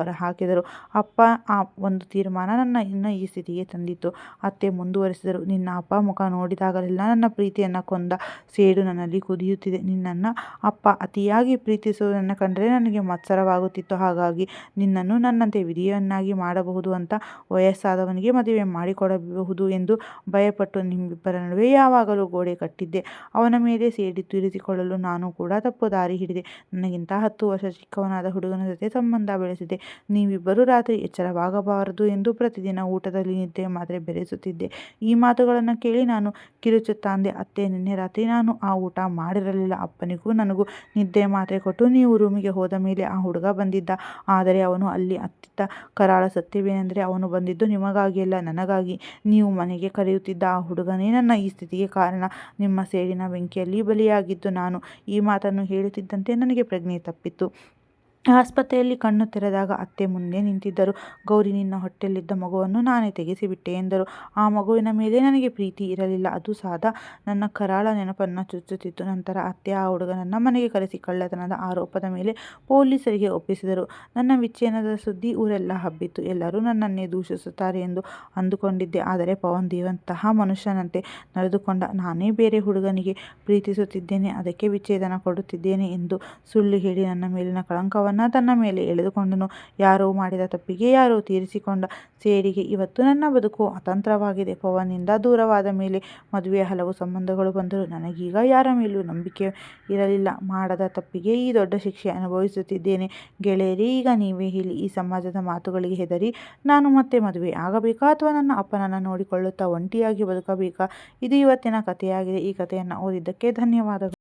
ಹೊರಹಾಕಿದರು ಅಪ್ಪ, ಆ ಒಂದು ತೀರ್ಮಾನ ನನ್ನ ಇನ್ನ ಈ ಸ್ಥಿತಿಗೆ ತಂದಿತ್ತು. ಅತ್ತೆ ಮುಂದುವರೆಸಿದರು. ನಿನ್ನ ಅಪ್ಪ ಮುಖ ನೋಡಿದಾಗಲೆಲ್ಲ ನನ್ನ ಪ್ರೀತಿಯನ್ನು ಕೊಂದ ಸೇಡು ನನ್ನಲ್ಲಿ ಕುದಿಯುತ್ತಿದೆ. ನಿನ್ನನ್ನು ಅಪ್ಪ ಅತಿಯಾಗಿ ಪ್ರೀತಿಸುವುದನ್ನು ಕಂಡರೆ ನನಗೆ ಮತ್ಸರವಾಗುತ್ತಿತ್ತು. ಹಾಗಾಗಿ ನಿನ್ನನ್ನು ನನ್ನಂತೆ ವಿಧಿಯನ್ನಾಗಿ ಮಾಡಬಹುದು ಅಂತ ವಯಸ್ಸಾದವನಿಗೆ ಮದುವೆ ಮಾಡಿಕೊಡಬಹುದು ಎಂದು ಭಯಪಟ್ಟು ನಿಮ್ಮಿಬ್ಬರ ನಡುವೆ ಯಾವಾಗಲೂ ಗೋಡೆ ಕಟ್ಟಿದ್ದೆ. ಅವನ ಮೇಲೆ ಸೇಡಿ ತೀರಿಸಿಕೊಳ್ಳಲು ನಾನು ಕೂಡ ತಪ್ಪು ದಾರಿ ಹಿಡಿದೆ. ನನಗಿಂತ ಹತ್ತು ವರ್ಷ ಚಿಕ್ಕವನಾದ ಹುಡುಗನ ಜೊತೆ ಸಂಬಂಧ ಬೆಳೆಸಿದೆ. ನೀವಿಬ್ಬರು ರಾತ್ರಿ ಎಚ್ಚರವಾಗಬಾರದು ಎಂದು ಪ್ರತಿದಿನ ಊಟದಲ್ಲಿ ನಿದ್ದೆ ಮಾತ್ರೆ ಬೆರೆಸುತ್ತಿದ್ದೆ. ಈ ಮಾತುಗಳನ್ನು ಕೇಳಿ ನಾನು ಕಿರುಚುತ್ತಾಂದೆ, ಅತ್ತೆ, ನಿನ್ನೆ ರಾತ್ರಿ ನಾನು ಆ ಊಟ ಮಾಡಿರಲಿಲ್ಲ. ಅಪ್ಪನಿಗೂ ನನಗೂ ನಿದ್ದೆ ಮಾತ್ರೆ ಕೊಟ್ಟು ನೀವು ರೂಮಿಗೆ ಹೋದ ಮೇಲೆ ಆ ಹುಡುಗ ಬಂದಿದ್ದ. ಆದರೆ ಅವನು ಅಲ್ಲಿ ಅತ್ತಿತ್ತ ಕರಾಳ ಸತ್ಯವೇನೆಂದರೆ ಅವನು ಬಂದಿದ್ದು ನಿಮಗಾಗಿ ಅಲ್ಲ, ನನಗಾಗಿ. ನೀವು ಮನೆಗೆ ಕರೆಯುತ್ತಿದ್ದ ಆ ಹುಡುಗನೇ ನನ್ನ ಈ ಸ್ಥಿತಿಗೆ ಕಾರಣ. ನಿಮ್ಮ ಸೇಡಿನ ಬೆಂಕಿಯಲ್ಲಿ ಬಲಿಯಾಗಿದ್ದು ನಾನು ಈ ಮಾತನ್ನು ಹೇಳುತ್ತಿದ್ದಂತೆ ನನಗೆ ಪ್ರಜ್ಞೆ ತಪ್ಪಿತು ಆಸ್ಪತ್ರೆಯಲ್ಲಿ ಕಣ್ಣು ತೆರೆದಾಗ ಅತ್ತೆ ಮುಂದೆ ನಿಂತಿದ್ದರು. ಗೌರಿ, ನಿನ್ನ ಹೊಟ್ಟೆಯಲ್ಲಿದ್ದ ಮಗುವನ್ನು ನಾನೇ ತೆಗೆಸಿಬಿಟ್ಟೆ ಎಂದರು. ಆ ಮಗುವಿನ ಮೇಲೆ ನನಗೆ ಪ್ರೀತಿ ಇರಲಿಲ್ಲ. ಅದು ಸಾದ ನನ್ನ ಕರಾಳ ನೆನಪನ್ನು ಚುಚ್ಚುತ್ತಿತ್ತು. ನಂತರ ಅತ್ತೆ ಆ ಹುಡುಗನನ್ನು ಮನೆಗೆ ಕರೆಸಿ ಕಳ್ಳತನದ ಆರೋಪದ ಮೇಲೆ ಪೊಲೀಸರಿಗೆ ಒಪ್ಪಿಸಿದರು. ನನ್ನ ವಿಚ್ಛೇದನದ ಸುದ್ದಿ ಊರೆಲ್ಲ ಹಬ್ಬಿತ್ತು. ಎಲ್ಲರೂ ನನ್ನನ್ನೇ ದೂಷಿಸುತ್ತಾರೆ ಎಂದು ಅಂದುಕೊಂಡಿದ್ದೆ. ಆದರೆ ಪವನ್ ದೇವಂತಹ ಮನುಷ್ಯನಂತೆ ನಡೆದುಕೊಂಡ ನಾನೇ ಬೇರೆ ಹುಡುಗನಿಗೆ ಪ್ರೀತಿಸುತ್ತಿದ್ದೇನೆ. ಅದಕ್ಕೆ ವಿಚ್ಛೇದನ ಕೊಡುತ್ತಿದ್ದೇನೆ ಎಂದು ಸುಳ್ಳು ಹೇಳಿ ನನ್ನ ಮೇಲಿನ ಕಳಂಕವನ್ನು ತನ್ನ ಮೇಲೆ ಎಳೆದುಕೊಂಡನು. ಯಾರೋ ಮಾಡಿದ ತಪ್ಪಿಗೆ ಯಾರೋ ತೀರಿಸಿಕೊಂಡ ಸೇರಿಗೆ ಇವತ್ತು ನನ್ನ ಬದುಕು ಅತಂತ್ರವಾಗಿದೆ. ಪವನ್ನಿಂದ ದೂರವಾದ ಮೇಲೆ ಮದುವೆಯ ಹಲವು ಸಂಬಂಧಗಳು ಬಂದರು ನನಗೀಗ ಯಾರ ಮೇಲೂ ನಂಬಿಕೆ ಇರಲಿಲ್ಲ. ಮಾಡದ ತಪ್ಪಿಗೆ ಈ ದೊಡ್ಡ ಶಿಕ್ಷೆ ಅನುಭವಿಸುತ್ತಿದ್ದೇನೆ. ಗೆಳೆಯರಿ, ಈಗ ನೀವೇ ಹೇಳಿ, ಈ ಸಮಾಜದ ಮಾತುಗಳಿಗೆ ಹೆದರಿ ನಾನು ಮತ್ತೆ ಮದುವೆ ಆಗಬೇಕಾ ಅಥವಾ ನನ್ನ ಅಪ್ಪನನ್ನು ನೋಡಿಕೊಳ್ಳುತ್ತಾ ಒಂಟಿಯಾಗಿ ಬದುಕಬೇಕಾ? ಇದು ಇವತ್ತಿನ ಕಥೆಯಾಗಿದೆ. ಈ ಕಥೆಯನ್ನು ಓದಿದ್ದಕ್ಕೆ ಧನ್ಯವಾದಗಳು.